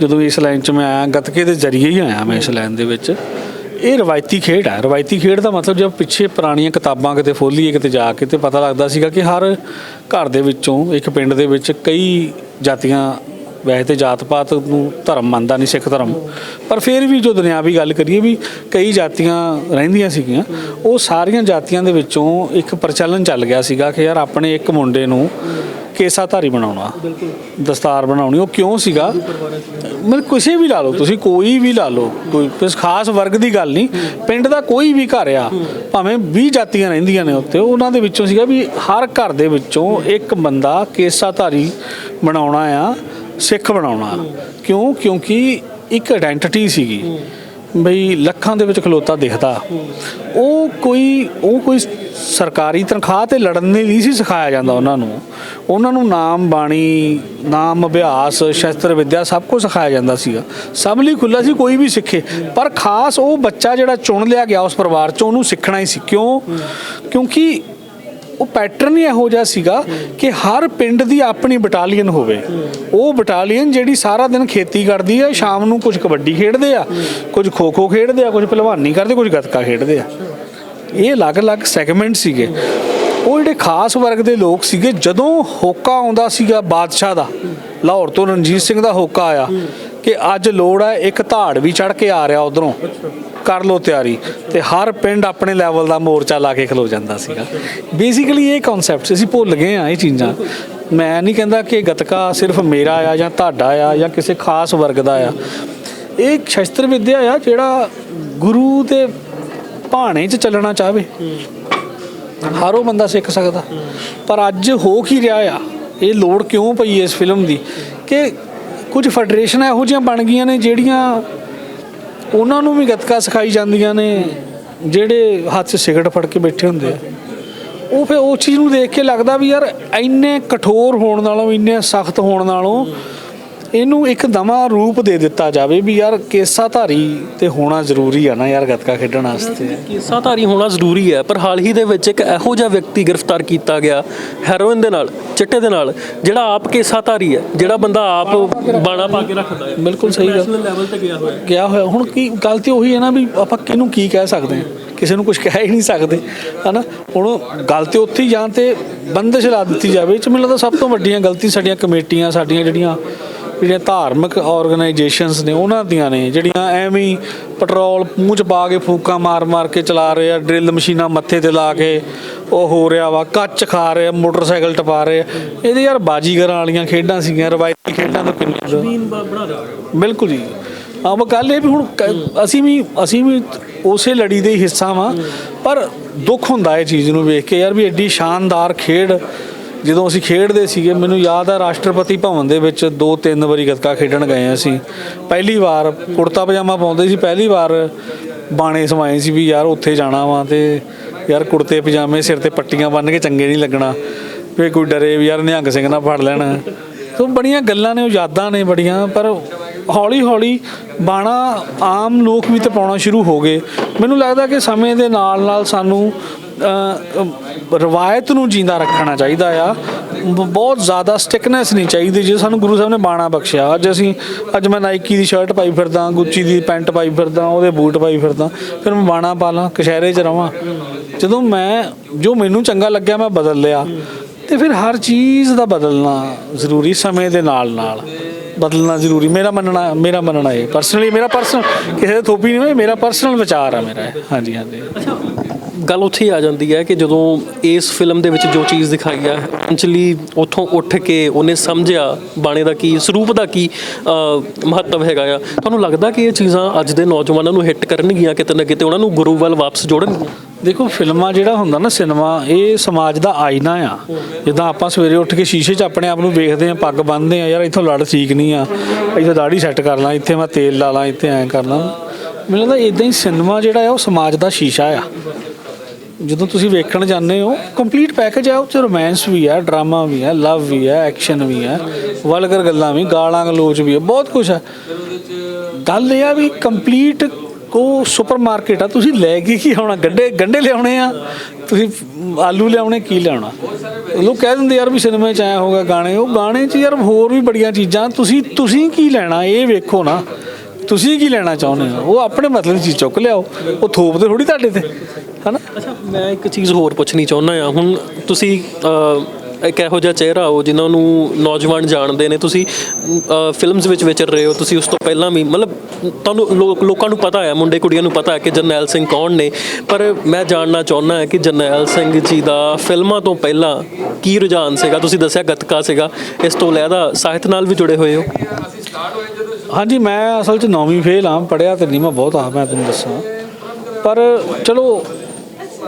ਜਦੋਂ ਇਸ ਲਾਈਨ 'ਚ ਮੈਂ ਆਇਆ, ਗੱਤਕੇ ਦੇ ਜ਼ਰੀਏ ਹੀ ਆਇਆ ਮੈਂ ਇਸ ਲਾਈਨ ਦੇ ਵਿੱਚ। ਇਹ ਰਵਾਇਤੀ ਖੇਡ ਹੈ। ਰਵਾਇਤੀ ਖੇਡ ਦਾ ਮਤਲਬ ਜਦ ਪਿੱਛੇ ਪੁਰਾਣੀਆਂ ਕਿਤਾਬਾਂ ਕਿਤੇ ਫੋਲੀਏ ਕਿਤੇ ਜਾ ਕੇ ਤੇ ਪਤਾ ਲੱਗਦਾ ਸੀਗਾ ਕਿ ਹਰ ਘਰ ਦੇ ਵਿੱਚੋਂ, ਇੱਕ ਪਿੰਡ ਦੇ ਵਿੱਚ ਕਈ ਜਾਤੀਆਂ ਵੈਸੇ ਤੇ ਜਾਤ ਪਾਤ ਨੂੰ ਧਰਮ ਮੰਨਦਾ ਨਹੀਂ ਸਿੱਖ ਧਰਮ, ਪਰ ਫਿਰ ਵੀ ਜੋ ਦੁਨਿਆਵੀ ਗੱਲ ਕਰੀਏ ਵੀ ਕਈ ਜਾਤੀਆਂ ਰਹਿੰਦੀਆਂ ਸੀਗੀਆਂ, ਉਹ ਸਾਰੀਆਂ ਜਾਤੀਆਂ ਦੇ ਵਿੱਚੋਂ ਇੱਕ ਪ੍ਰਚਲਨ ਚੱਲ ਗਿਆ ਸੀਗਾ ਕਿ ਯਾਰ ਆਪਣੇ ਇੱਕ ਮੁੰਡੇ ਨੂੰ ਕੇਸਾਧਾਰੀ ਬਣਾਉਣਾ, ਦਸਤਾਰ ਬਣਾਉਣੀ, ਉਹ ਕਿਉਂ ਸੀਗਾ? ਮਤਲਬ ਕਿਸੇ ਵੀ ਲਾ ਲਓ, ਤੁਸੀਂ ਕੋਈ ਵੀ ਲਾ ਲਓ, ਕੋਈ ਕਿਸ ਖਾਸ ਵਰਗ ਦੀ ਗੱਲ ਨਹੀਂ, ਪਿੰਡ ਦਾ ਕੋਈ ਵੀ ਘਰ ਆ, ਭਾਵੇਂ 20 ਜਾਤੀਆਂ ਰਹਿੰਦੀਆਂ ਨੇ ਉੱਤੇ ਉਹਨਾਂ ਦੇ ਵਿੱਚੋਂ ਸੀਗਾ ਵੀ ਹਰ ਘਰ ਦੇ ਵਿੱਚੋਂ ਇੱਕ ਬੰਦਾ ਕੇਸਾਧਾਰੀ ਬਣਾਉਣਾ ਆ ਸਿੱਖ ਬਣਾਉਣਾ ਕਿਉਂ? ਕਿਉਂਕਿ ਇੱਕ ਆਇਡੈਂਟੀਟੀ ਸੀਗੀ। ਬਈ ਲੱਖਾਂ ਦੇ ਵਿੱਚ ਖਲੋਤਾ ਦਿਖਦਾ। ਉਹ ਕੋਈ ਉਹ ਕੋਈ ਸਰਕਾਰੀ ਤਨਖਾਹ ਤੇ ਲੜਨ ਲਈ ਨਹੀਂ ਸੀ ਸਿਖਾਇਆ ਜਾਂਦਾ ਉਹਨਾਂ ਨੂੰ। ਉਹਨਾਂ ਨੂੰ ਨਾਮ, ਬਾਣੀ, ਨਾਮ, ਅਭਿਆਸ, ਸ਼ਸਤਰ, ਵਿੱਦਿਆ ਸਭ ਕੁਝ ਸਿਖਾਇਆ ਜਾਂਦਾ ਸੀਗਾ। ਸਭ ਲਈ ਖੁੱਲਾ ਸੀ, ਕੋਈ ਵੀ ਸਿੱਖੇ। ਪਰ ਖਾਸ ਉਹ ਬੱਚਾ ਜਿਹੜਾ ਚੁਣ ਲਿਆ ਗਿਆ ਉਸ ਪਰਿਵਾਰ ਚੋਂ, ਉਹਨੂੰ ਸਿੱਖਣਾ ਹੀ ਸੀ। ਕਿਉਂ? ਕਿਉਂਕਿ ਉਹ ਪੈਟਰਨ ਹੀ ਇਹੋ ਜਿਹਾ ਸੀਗਾ ਕਿ ਹਰ ਪਿੰਡ ਦੀ ਆਪਣੀ ਬਟਾਲੀਅਨ ਹੋਵੇ। ਉਹ ਬਟਾਲੀਅਨ ਜਿਹੜੀ ਸਾਰਾ ਦਿਨ ਖੇਤੀ ਕਰਦੀ ਹੈ ਸ਼ਾਮ ਨੂੰ ਕੁਝ ਕਬੱਡੀ ਖੇਡਦੇ ਆ, ਕੁਝ ਖੋ-ਖੋ ਖੇਡਦੇ ਆ, ਕੁਝ ਪਹਿਲਵਾਨੀ ਕਰਦੇ, ਕੁਝ ਗੱਤਕਾ ਖੇਡਦੇ ਆ। ਇਹ ਅਲੱਗ-ਅਲੱਗ ਸੈਗਮੈਂਟ ਸੀਗੇ। ਉਹ ਜਿਹੜੇ ਖਾਸ ਵਰਗ ਦੇ ਲੋਕ ਸੀਗੇ, ਜਦੋਂ ਹੋਕਾ ਆਉਂਦਾ ਸੀਗਾ ਬਾਦਸ਼ਾਹ ਦਾ, ਲਾਹੌਰ ਤੋਂ ਰਣਜੀਤ ਸਿੰਘ ਦਾ ਹੋਕਾ ਆਇਆ ਕਿ ਅੱਜ ਲੋੜ ਹੈ ਇੱਕ ਧਾੜ ਵੀ ਚੜ ਕੇ ਆ ਰਿਹਾ ਉਧਰੋਂ। ਕਰ ਲੋ ਤਿਆਰੀ ਤੇ ਹਰ ਪਿੰਡ ਆਪਣੇ ਲੈਵਲ ਦਾ ਮੋਰਚਾ ਲਾ ਕੇ ਖਲੋ ਜਾਂਦਾ ਸੀਗਾ। ਬੇਸਿਕਲੀ ਇਹ ਕਨਸੈਪਟ ਅਸੀਂ ਭੁੱਲ ਗਏ ਆ ਇਹ ਚੀਜ਼ਾਂ। ਮੈਂ ਨਹੀਂ ਕਹਿੰਦਾ ਕਿ ਗਤਕਾ ਸਿਰਫ ਮੇਰਾ ਆ ਜਾਂ ਤੁਹਾਡਾ ਆ ਜਾਂ ਕਿਸੇ ਖਾਸ ਵਰਗ ਦਾ ਆ। ਇਹ ਸ਼ਸਤਰ ਵਿਦਿਆ ਆ ਜਿਹੜਾ ਗੁਰੂ ਦੇ ਭਾਣੇ 'ਚ ਚੱਲਣਾ ਚਾਹਵੇ। ਹਰ ਉਹ ਬੰਦਾ ਸਿੱਖ ਸਕਦਾ। ਪਰ ਅੱਜ ਹੋ ਕੀ ਰਿਹਾ ਆ? ਇਹ ਲੋੜ ਕਿਉਂ ਪਈ ਇਸ ਫਿਲਮ ਦੀ? ਕਿ ਕੁਝ ਫੈਡਰੇਸ਼ਨਾਂ ਇਹੋ ਜਿਹੀਆਂ ਬਣ ਗਈਆਂ ਨੇ ਜਿਹੜੀਆਂ ਉਹਨਾਂ ਨੂੰ ਵੀ ਗੱਤਕਾ ਸਿਖਾਈ ਜਾਂਦੀਆਂ ਨੇ, ਜਿਹੜੇ ਹੱਥ 'ਚ ਸਿਗਰਟ ਫੜ ਕੇ ਬੈਠੇ ਹੁੰਦੇ ਆ। ਉਹ ਫਿਰ ਉਹ ਚੀਜ਼ ਨੂੰ ਦੇਖ ਕੇ ਲੱਗਦਾ ਵੀ ਯਾਰ ਇੰਨੇ ਕਠੋਰ ਹੋਣ ਨਾਲੋਂ, ਇੰਨੇ ਸਖਤ ਹੋਣ ਨਾਲੋਂ ਇਹਨੂੰ ਇੱਕ ਨਵਾਂ ਰੂਪ ਦੇ ਦਿੱਤਾ ਜਾਵੇ ਵੀ ਯਾਰ ਕੇਸਾਧਾਰੀ ਤੇ ਹੋਣਾ ਜ਼ਰੂਰੀ ਆ ਨਾ ਯਾਰ ਗੱਤਕਾ ਖੇਡਣ ਵਾਸਤੇ। ਕੇਸਾਧਾਰੀ ਹੋਣਾ ਜ਼ਰੂਰੀ ਹੈ ਪਰ ਹਾਲ ਹੀ ਦੇ ਵਿੱਚ ਇੱਕ ਇਹੋ ਜਿਹਾ ਵਿਅਕਤੀ ਗ੍ਰਿਫਤਾਰ ਕੀਤਾ ਗਿਆ ਹੈਰੋਇਨ ਦੇ ਨਾਲ ਚਿੱਟੇ ਦੇ ਨਾਲ ਜਿਹੜਾ ਆਪ ਕੇਸਾਧਾਰੀ ਹੈ ਜਿਹੜਾ ਬੰਦਾ ਆਪ ਬਾਣਾ ਪਾ ਕੇ ਰੱਖਦਾ ਹੈ ਬਿਲਕੁਲ ਸਹੀ ਗੱਲ। ਨੈਸ਼ਨਲ ਲੈਵਲ ਤੇ ਗਿਆ ਹੋਇਆ। ਗਿਆ ਹੋਇਆ। ਹੁਣ ਕੀ ਗੱਲ ਤੇ ਉਹੀ ਹੈ ਨਾ ਵੀ ਆਪਾਂ ਕਿਹਨੂੰ ਕੀ ਕਹਿ ਸਕਦੇ ਹਾਂ? ਕਿਸੇ ਨੂੰ ਕੁਝ ਕਹਿ ਹੀ ਨਹੀਂ ਸਕਦੇ ਹਨਾ? ਹੁਣ ਗੱਲ ਤੇ ਉੱਥੇ ਹੀ ਜਾਂ ਤੇ ਬੰਦਸ਼ ਲਾ ਦਿੱਤੀ ਜਾਵੇ ਇਹ ਚ ਮੈਨੂੰ ਲੱਗਦਾ ਸਭ ਤੋਂ ਵੱਡੀਆਂ ਗਲਤੀ ਸਾਡੀਆਂ ਕਮੇਟੀਆਂ ਸਾਡੀਆਂ ਜਿਹੜੀਆਂ ਜਿਹੜੀਆਂ ਧਾਰਮਿਕ ਆਰਗੇਨਾਈਜੇਸ਼ਨਸ ਨੇ ਉਹਨਾਂ ਦੀਆਂ ਨੇ ਜਿਹੜੀਆਂ ਐਵੇਂ ਹੀ ਪੈਟਰੋਲ ਮੂੰਹ ਚ ਪਾ ਕੇ ਫੂਕਾਂ ਮਾਰ-ਮਾਰ ਕੇ ਚਲਾ ਰਹੇ ਆ ਡਰਿਲ ਮਸ਼ੀਨਾਂ ਮੱਥੇ ਤੇ ਲਾ ਕੇ ਉਹ ਹੋ ਰਿਹਾ ਵਾ ਕੱਚ ਖਾ ਰਹੇ ਆ ਮੋਟਰਸਾਈਕਲ ਟਪਾ ਰਹੇ ਆ। ਇਹਦੇ ਯਾਰ ਬਾਜੀਗਰਾਂ ਵਾਲੀਆਂ ਖੇਡਾਂ ਸੀਗੀਆਂ ਰਵਾਇਤੀ ਖੇਡਾਂ ਤੋਂ ਕਿੰਨੀਆਂ ਬਣਾ ਦੇ ਬਿਲਕੁਲ ਜੀ। ਆ ਉਹ ਗੱਲ ਇਹ ਵੀ ਹੁਣ ਅਸੀਂ ਵੀ ਅਸੀਂ ਵੀ ਉਸੇ ਲੜੀ ਦੇ ਹਿੱਸਾ ਵਾਂ ਪਰ ਦੁੱਖ ਹੁੰਦਾ ਇਹ ਚੀਜ਼ ਨੂੰ ਵੇਖ ਕੇ ਯਾਰ ਵੀ ਐਡੀ ਸ਼ਾਨਦਾਰ ਖੇਡ ਜਦੋਂ ਅਸੀਂ ਖੇਡਦੇ ਸੀਗੇ, ਮੈਨੂੰ ਯਾਦ ਆ ਰਾਸ਼ਟਰਪਤੀ ਭਵਨ ਦੇ ਵਿੱਚ ਦੋ ਤਿੰਨ ਵਾਰੀ ਗੱਤਕਾ ਖੇਡਣ ਗਏ ਅਸੀਂ। ਪਹਿਲੀ ਵਾਰ ਕੁੜਤਾ ਪਜਾਮਾ ਪਾਉਂਦੇ ਸੀ, ਪਹਿਲੀ ਵਾਰ ਬਾਣੇ ਸਮਾਏ ਸੀ ਵੀ ਯਾਰ ਉੱਥੇ ਜਾਣਾ ਵਾ ਤੇ ਯਾਰ ਕੁੜਤੇ ਪਜਾਮੇ ਸਿਰ ਤੇ ਪੱਟੀਆਂ ਬੰਨ੍ਹ ਕੇ ਚੰਗੇ ਨਹੀਂ ਲੱਗਣਾ। ਵੀ ਕੋਈ ਡਰੇ ਵੀ ਯਾਰ ਨਿਹੰਗ ਸਿੰਘ ਨਾ ਫੜ ਲੈਣਾ। ਸੋ ਬੜੀਆਂ ਗੱਲਾਂ ਨੇ, ਉਹ ਯਾਦਾਂ ਨੇ ਬੜੀਆਂ, ਪਰ ਹੌਲੀ ਹੌਲੀ ਬਾਣਾ ਆਮ ਲੋਕ ਵੀ ਤੇ ਪਾਉਣਾ ਸ਼ੁਰੂ ਹੋ ਗਏ। ਮੈਨੂੰ ਲੱਗਦਾ ਕਿ ਸਮੇਂ ਦੇ ਨਾਲ ਨਾਲ ਸਾਨੂੰ ਰਵਾਇਤ ਨੂੰ ਜਿੰਦਾ ਰੱਖਣਾ ਚਾਹੀਦਾ ਆ। ਬ- ਬਹੁਤ ਜ਼ਿਆਦਾ ਸਟਿਕਨੈਸ ਨਹੀਂ ਚਾਹੀਦੀ ਜੇ ਸਾਨੂੰ ਗੁਰੂ ਸਾਹਿਬ ਨੇ ਬਾਣਾ ਬਖਸ਼ਿਆ। ਅੱਜ ਅਸੀਂ, ਅੱਜ ਮੈਂ ਨਾਈਕੀ ਦੀ ਸ਼ਰਟ ਪਾਈ ਫਿਰਦਾ ਗੁੱਚੀ ਦੀ ਪੈਂਟ ਪਾਈ ਫਿਰਦਾ, ਉਹਦੇ ਬੂਟ ਪਾਈ ਫਿਰਦਾ, ਫਿਰ ਮੈਂ ਬਾਣਾ ਪਾ ਲਾਂ, ਕਸ਼ਹਿਰੇ 'ਚ ਰਵਾਂ। ਜਦੋਂ ਮੈਂ, ਜੋ ਮੈਨੂੰ ਚੰਗਾ ਲੱਗਿਆ ਮੈਂ ਬਦਲ ਲਿਆ। ਤੇ ਫਿਰ ਹਰ ਚੀਜ਼ ਦਾ ਬਦਲਣਾ ਜ਼ਰੂਰੀ ਸਮੇਂ ਦੇ ਨਾਲ ਨਾਲ। ਬਦਲਣਾ ਜ਼ਰੂਰੀ। ਮੇਰਾ ਮੰਨਣਾ ਮੇਰਾ ਮੰਨਣਾ ਇਹ। ਪਰਸਨਲੀ ਮੇਰਾ ਪਰਸਨਲ ਕਿਸੇ ਦੇ ਥੋਪੀ ਨਹੀਂ ਹੋਏ ਮੇਰਾ ਪਰਸਨਲ ਵਿਚਾਰ ਆ ਮੇਰਾ ਹਾਂਜੀ ਹਾਂਜੀ। ਗੱਲ ਉੱਥੇ ਹੀ ਆ ਜਾਂਦੀ ਹੈ ਕਿ ਜਦੋਂ ਇਸ ਫਿਲਮ ਦੇ ਵਿੱਚ ਜੋ ਚੀਜ਼ ਦਿਖਾਈ ਆ ਅੰਚਲੀ ਉੱਥੋਂ ਉੱਠ ਕੇ ਉਹਨੇ ਸਮਝਿਆ ਬਾਣੇ ਦਾ ਕੀ, ਸਰੂਪ ਦਾ ਕੀ ਮਹੱਤਵ ਹੈਗਾ ਆ। ਤੁਹਾਨੂੰ ਲੱਗਦਾ ਕਿ ਇਹ ਚੀਜ਼ਾਂ ਅੱਜ ਦੇ ਨੌਜਵਾਨਾਂ ਨੂੰ ਹਿੱਟ ਕਰਨਗੀਆਂ ਕਿਤੇ ਨਾ ਕਿਤੇ, ਉਹਨਾਂ ਨੂੰ ਗੁਰੂ ਵੱਲ ਵਾਪਸ ਜੋੜਨਗੀਆਂ? ਦੇਖੋ, ਫਿਲਮਾਂ ਜਿਹੜਾ ਹੁੰਦਾ ਨਾ ਸਿਨੇਮਾ, ਇਹ ਸਮਾਜ ਦਾ ਆਇਨਾ ਆ। ਜਿੱਦਾਂ ਆਪਾਂ ਸਵੇਰੇ ਉੱਠ ਕੇ ਸ਼ੀਸ਼ੇ 'ਚ ਆਪਣੇ ਆਪ ਨੂੰ ਵੇਖਦੇ ਆ ਪੱਗ ਬੰਨ੍ਹਦੇ ਆ ਯਾਰ ਇੱਥੋਂ ਲੜ ਠੀਕ ਆ, ਇੱਥੇ ਦਾੜੀ ਸੈੱਟ ਕਰ ਲਾਂ, ਇੱਥੇ ਮੈਂ ਤੇਲ ਲਾ ਲਾਂ, ਇੱਥੇ ਐਂ ਕਰ ਲਾਂ। ਮੈਨੂੰ ਲੱਗਦਾ ਇਦਾਂ ਹੀ ਸਿਨੇਮਾ ਜਿਹੜਾ ਆ, ਉਹ ਸਮਾਜ ਦਾ ਸ਼ੀਸ਼ਾ ਆ। ਜਦੋਂ ਤੁਸੀਂ ਵੇਖਣ ਜਾਂਦੇ ਹੋ ਕੰਪਲੀਟ ਪੈਕੇਜ ਆ ਉਹ ਚ ਰੋਮਾਂਸ ਵੀ ਆ ਡਰਾਮਾ ਵੀ ਆ ਲਵ ਵੀ ਆ ਐਕਸ਼ਨ ਵੀ ਆ ਵਲਗਰ ਗੱਲਾਂ ਵੀ, ਗਾਲਾਂ ਗਲੋਚ ਵੀ ਆ ਬਹੁਤ ਕੁਝ ਆ ਗੱਲ ਇਹ ਆ ਵੀ ਕੰਪਲੀਟ ਕੋ ਸੁਪਰਮਾਰਕਟ ਆ, ਤੁਸੀਂ ਲੈ ਕੇ ਕੀ ਆਉਣਾ? ਗੰਡੇ ਗੰਡੇ ਲਿਆਉਣੇ ਆ? ਤੁਸੀਂ ਆਲੂ ਲਿਆਉਣੇ, ਕੀ ਲਿਆਉਣਾ? ਲੋਕ ਕਹਿ ਦਿੰਦੇ ਯਾਰ ਵੀ ਸਿਨੇਮਾ ਚ ਆਇਆ ਹੋਗਾ ਗਾਣੇ, ਉਹ ਗਾਣੇ ਚ ਯਾਰ ਹੋਰ ਵੀ ਬੜੀਆਂ ਚੀਜ਼ਾਂ, ਤੁਸੀਂ ਤੁਸੀਂ ਕੀ ਲੈਣਾ? ਇਹ ਵੇਖੋ ਨਾ। ਤੁਸੀਂ ਕੀ ਲੈਣਾ ਚਾਹੁੰਦੇ ਹੋ? ਉਹ ਆਪਣੇ ਮਤਲਬ ਦੀ ਚੀਜ਼ ਚੁੱਕ ਲਿਆਓ। ਉਹ ਥੋਪ ਥੋਪਦੇ ਥੋੜੀ ਤੁਹਾਡੇ ਤੇ। ਹਨਾ? ਅੱਛਾ, ਮੈਂ ਇੱਕ ਚੀਜ਼ ਹੋਰ ਪੁੱਛਣੀ ਚਾਹੁੰਦਾ ਆ ਹੁਣ ਤੁਸੀਂ ਇੱਕ ਇਹੋ ਜਿਹਾ ਚਿਹਰਾ ਹੋ ਜਿਨ੍ਹਾਂ ਨੂੰ ਨੌਜਵਾਨ ਜਾਣਦੇ ਨੇ? ਤੁਸੀਂ ਫਿਲਮਸ ਵਿੱਚ ਵਿਚਰ ਰਹੇ ਹੋ, ਤੁਸੀਂ ਉਸ ਤੋਂ ਪਹਿਲਾਂ ਵੀ, ਮਤਲਬ ਤੁਹਾਨੂੰ ਲੋ- ਲੋਕਾਂ ਨੂੰ ਪਤਾ ਹੈ, ਮੁੰਡੇ ਕੁੜੀਆਂ ਨੂੰ ਪਤਾ ਹੈ ਕਿ ਜਰਨੈਲ ਸਿੰਘ ਕੌਣ ਨੇ, ਪਰ ਮੈਂ ਜਾਣਨਾ ਚਾਹੁੰਦਾ ਹਾਂ ਕਿ ਜਰਨੈਲ ਸਿੰਘ ਜੀ ਦਾ ਫਿਲਮਾਂ ਤੋਂ ਪਹਿਲਾਂ ਕੀ ਰੁਝਾਨ ਸੀਗਾ? ਤੁਸੀਂ ਦੱਸਿਆ ਗੱਤਕਾ ਸੀਗਾ, ਇਸ ਤੋਂ ਇਲਾਵਾ ਸਾਹਿਤ ਨਾਲ ਵੀ ਜੁੜੇ ਹੋਏ ਹੋ? ਹਾਂਜੀ, ਮੈਂ ਅਸਲ 'ਚ ਨੌਵੀਂ ਫੇਲ ਆ ਪੜਿਆ ਤੇ ਨਹੀਂ, ਮੈਂ ਬਹੁਤ ਆ ਮੈਂ ਤੁਹਾਨੂੰ ਦੱਸਾਂ। ਪਰ ਚਲੋ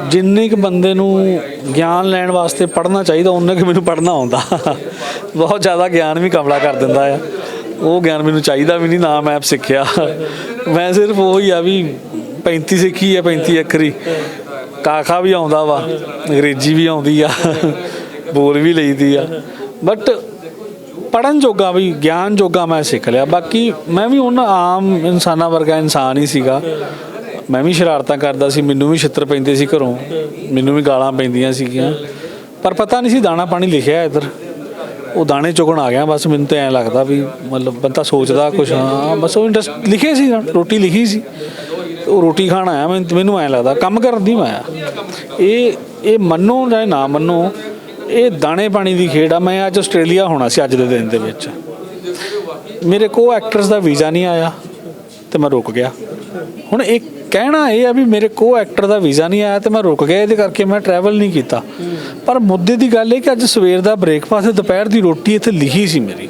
ਜਿੰਨੇ ਕੁ ਬੰਦੇ ਨੂੰ ਗਿਆਨ ਲੈਣ ਵਾਸਤੇ ਪੜ੍ਹਨਾ ਚਾਹੀਦਾ, ਉਹਨੇ ਕਿ ਮੈਨੂੰ ਪੜ੍ਹਨਾ ਆਉਂਦਾ। ਬਹੁਤ ਜ਼ਿਆਦਾ ਗਿਆਨ ਵੀ ਕਮਲਾ ਕਰ ਦਿੰਦਾ ਆ। ਉਹ ਗਿਆਨ ਮੈਨੂੰ ਚਾਹੀਦਾ ਵੀ ਨਹੀਂ, ਨਾ ਮੈਂ ਸਿੱਖਿਆ। ਮੈਂ ਸਿਰਫ ਉਹੀ ਆ ਵੀ 35 ਸਿੱਖੀ ਆ 35 ਅੱਖਰੀ। ਕਾਖਾ ਵੀ ਆਉਂਦਾ ਵਾ, ਅੰਗਰੇਜ਼ੀ ਵੀ ਆਉਂਦੀ ਆ, ਬੋਲ ਵੀ ਲਈਦੀ ਆ। ਬਟ ਪੜਨ ਜੋਗਾ ਵੀ, ਗਿਆਨ ਜੋਗਾ ਮੈਂ ਸਿੱਖ ਲਿਆ। ਬਾਕੀ ਮੈਂ ਵੀ ਉਹਨਾਂ ਆਮ ਇਨਸਾਨਾਂ ਵਰਗਾ ਇਨਸਾਨ ਹੀ ਸੀਗਾ। ਮੈਂ ਵੀ ਸ਼ਰਾਰਤਾਂ ਕਰਦਾ ਸੀ, ਮੈਨੂੰ ਵੀ ਛਿੱਤਰ ਪੈਂਦੇ ਸੀ ਘਰੋਂ, ਮੈਨੂੰ ਵੀ ਗਾਲਾਂ ਪੈਂਦੀਆਂ ਸੀਗੀਆਂ। ਪਰ ਪਤਾ ਨਹੀਂ ਸੀ ਦਾਣਾ ਪਾਣੀ ਲਿਖਿਆ ਇੱਧਰ। ਉਹ ਦਾਣੇ ਚੁਗਣ ਆ ਗਿਆ, ਬਸ ਮੈਨੂੰ ਤਾਂ ਐਂ ਲੱਗਦਾ ਵੀ ਮਤਲਬ ਬੰਦਾ ਸੋਚਦਾ ਕੁਛ, ਹਾਂ, ਬਸ ਉਹ ਇੰਟਰਸਟ ਲਿਖੇ ਸੀ, ਰੋਟੀ ਲਿਖੀ ਸੀ। ਉਹ ਰੋਟੀ ਖਾਣ ਆਇਆ ਮੈਨੂੰ ਮੈਨੂੰ ਐਂ ਲੱਗਦਾ, ਕੰਮ ਕਰਨ ਦੀ ਮੈਂ ਇਹ ਇਹ ਮੰਨੋ ਜਾਂ ਨਾ ਮੰਨੋ, ਇਹ ਦਾਣੇ ਪਾਣੀ ਦੀ ਖੇਡ ਆ, ਮੈਂ ਅੱਜ ਆਸਟ੍ਰੇਲੀਆ ਹੋਣਾ ਸੀ ਅੱਜ ਦੇ ਦਿਨ ਦੇ ਵਿੱਚ। ਮੇਰੇ ਕੋ ਐਕਟਰਸ ਦਾ ਵੀਜ਼ਾ ਨਹੀਂ ਆਇਆ, ਤੇ ਮੈਂ ਰੁਕ ਗਿਆ। ਹੁਣ ਇਹ ਕਹਿਣਾ ਇਹ ਆ ਵੀ ਮੇਰੇ ਕੋ ਐਕਟਰ ਦਾ ਵੀਜ਼ਾ ਨਹੀਂ ਆਇਆ ਤੇ ਮੈਂ ਰੁਕ ਗਿਆ, ਇਹਦੇ ਕਰਕੇ ਮੈਂ ਟਰੈਵਲ ਨਹੀਂ ਕੀਤਾ। ਪਰ ਮੁੱਦੇ ਦੀ ਗੱਲ ਇਹ ਕਿ ਅੱਜ ਸਵੇਰ ਦਾ ਬ੍ਰੇਕਫਾਸਟ ਤੇ ਦੁਪਹਿਰ ਦੀ ਰੋਟੀ ਇੱਥੇ ਲਿਖੀ ਸੀ ਮੇਰੀ।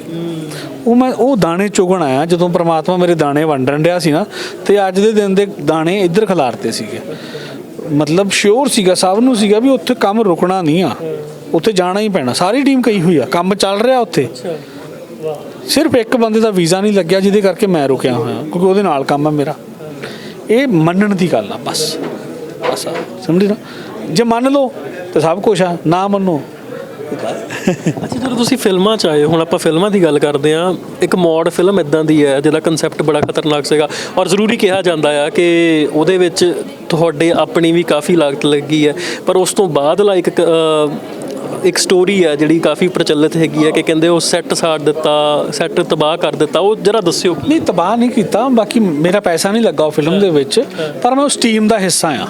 ਉਹ ਮੈਂ ਉਹ ਦਾਣੇ ਚੁਗਣ ਆਇਆ ਜਦੋਂ ਪ੍ਰਮਾਤਮਾ ਮੇਰੇ ਦਾਣੇ ਵੰਡਣ ਰਿਹਾ ਸੀ ਨਾ, ਤੇ ਅੱਜ ਦੇ ਦਿਨ ਦੇ ਦਾਣੇ ਇੱਧਰ ਖਿਲਾਰਤੇ ਸੀਗੇ। ਮਤਲਬ ਸ਼ੋਰ ਸੀਗਾ, ਸਭ ਨੂੰ ਸੀਗਾ ਵੀ ਉੱਥੇ ਕੰਮ ਰੁਕਣਾ ਨਹੀਂ ਆ। ਉੱਥੇ ਜਾਣਾ ਹੀ ਪੈਣਾ। ਸਾਰੀ ਟੀਮ ਕਹੀ ਹੋਈ ਆ, ਕੰਮ ਚੱਲ ਰਿਹਾ ਉੱਥੇ। ਸਿਰਫ ਇੱਕ ਬੰਦੇ ਦਾ ਵੀਜ਼ਾ ਨਹੀਂ ਲੱਗਿਆ, ਜਿਹਦੇ ਕਰਕੇ ਮੈਂ ਰੁਕਿਆ ਹੋਇਆ, ਕਿਉਂਕਿ ਉਹਦੇ ਨਾਲ ਕੰਮ ਆ ਮੇਰਾ। ਇਹ ਮੰਨਣ ਦੀ ਗੱਲ ਆ ਬਸ। ਬਸ ਆ, ਸਮਝੀ ਨਾ? ਜੇ ਮੰਨ ਲਓ ਤਾਂ ਸਭ ਕੁਝ ਆ ਨਾ ਮੰਨੋ। ਅੱਛਾ ਜਦੋਂ ਤੁਸੀਂ ਫਿਲਮਾਂ ਚ ਆਏ ਹੁਣ ਆਪਾਂ ਫਿਲਮਾਂ ਦੀ ਗੱਲ ਕਰਦੇ ਆ ਇੱਕ ਮੋਡ ਫਿਲਮ ਇਦਾਂ ਦੀ ਹੈ ਜਿਹਦਾ ਕਨਸੈਪਟ ਬੜਾ ਖਤਰਨਾਕ ਸੀਗਾ ਔਰ ਜ਼ਰੂਰੀ ਕਿਹਾ ਜਾਂਦਾ ਆ ਕਿ ਉਹਦੇ ਵਿੱਚ ਤੁਹਾਡੇ ਆਪਣੀ ਵੀ ਕਾਫੀ ਲਾਗਤ ਲੱਗੀ ਹੈ ਪਰ ਉਸ ਤੋਂ ਬਾਅਦ ਲਾਈਕ ਇੱਕ ਸਟੋਰੀ ਹੈ ਜਿਹੜੀ ਕਾਫੀ ਪ੍ਰਚਲਿਤ ਹੈਗੀ ਹੈ ਕਿ ਕਹਿੰਦੇ ਉਹ ਸੈੱਟ ਸਾੜ ਦਿੱਤਾ ਸੈੱਟ ਤਬਾਹ ਕਰ ਦਿੱਤਾ। ਉਹ ਜਰਾ ਦੱਸਿਓ ਨਹੀਂ ਤਬਾਹ ਨਹੀਂ ਕੀਤਾ ਬਾਕੀ ਮੇਰਾ ਪੈਸਾ ਨਹੀਂ ਲੱਗਾ ਉਹ ਫਿਲਮ ਦੇ ਵਿੱਚ ਪਰ ਮੈਂ ਉਸ ਟੀਮ ਦਾ ਹਿੱਸਾ ਆ।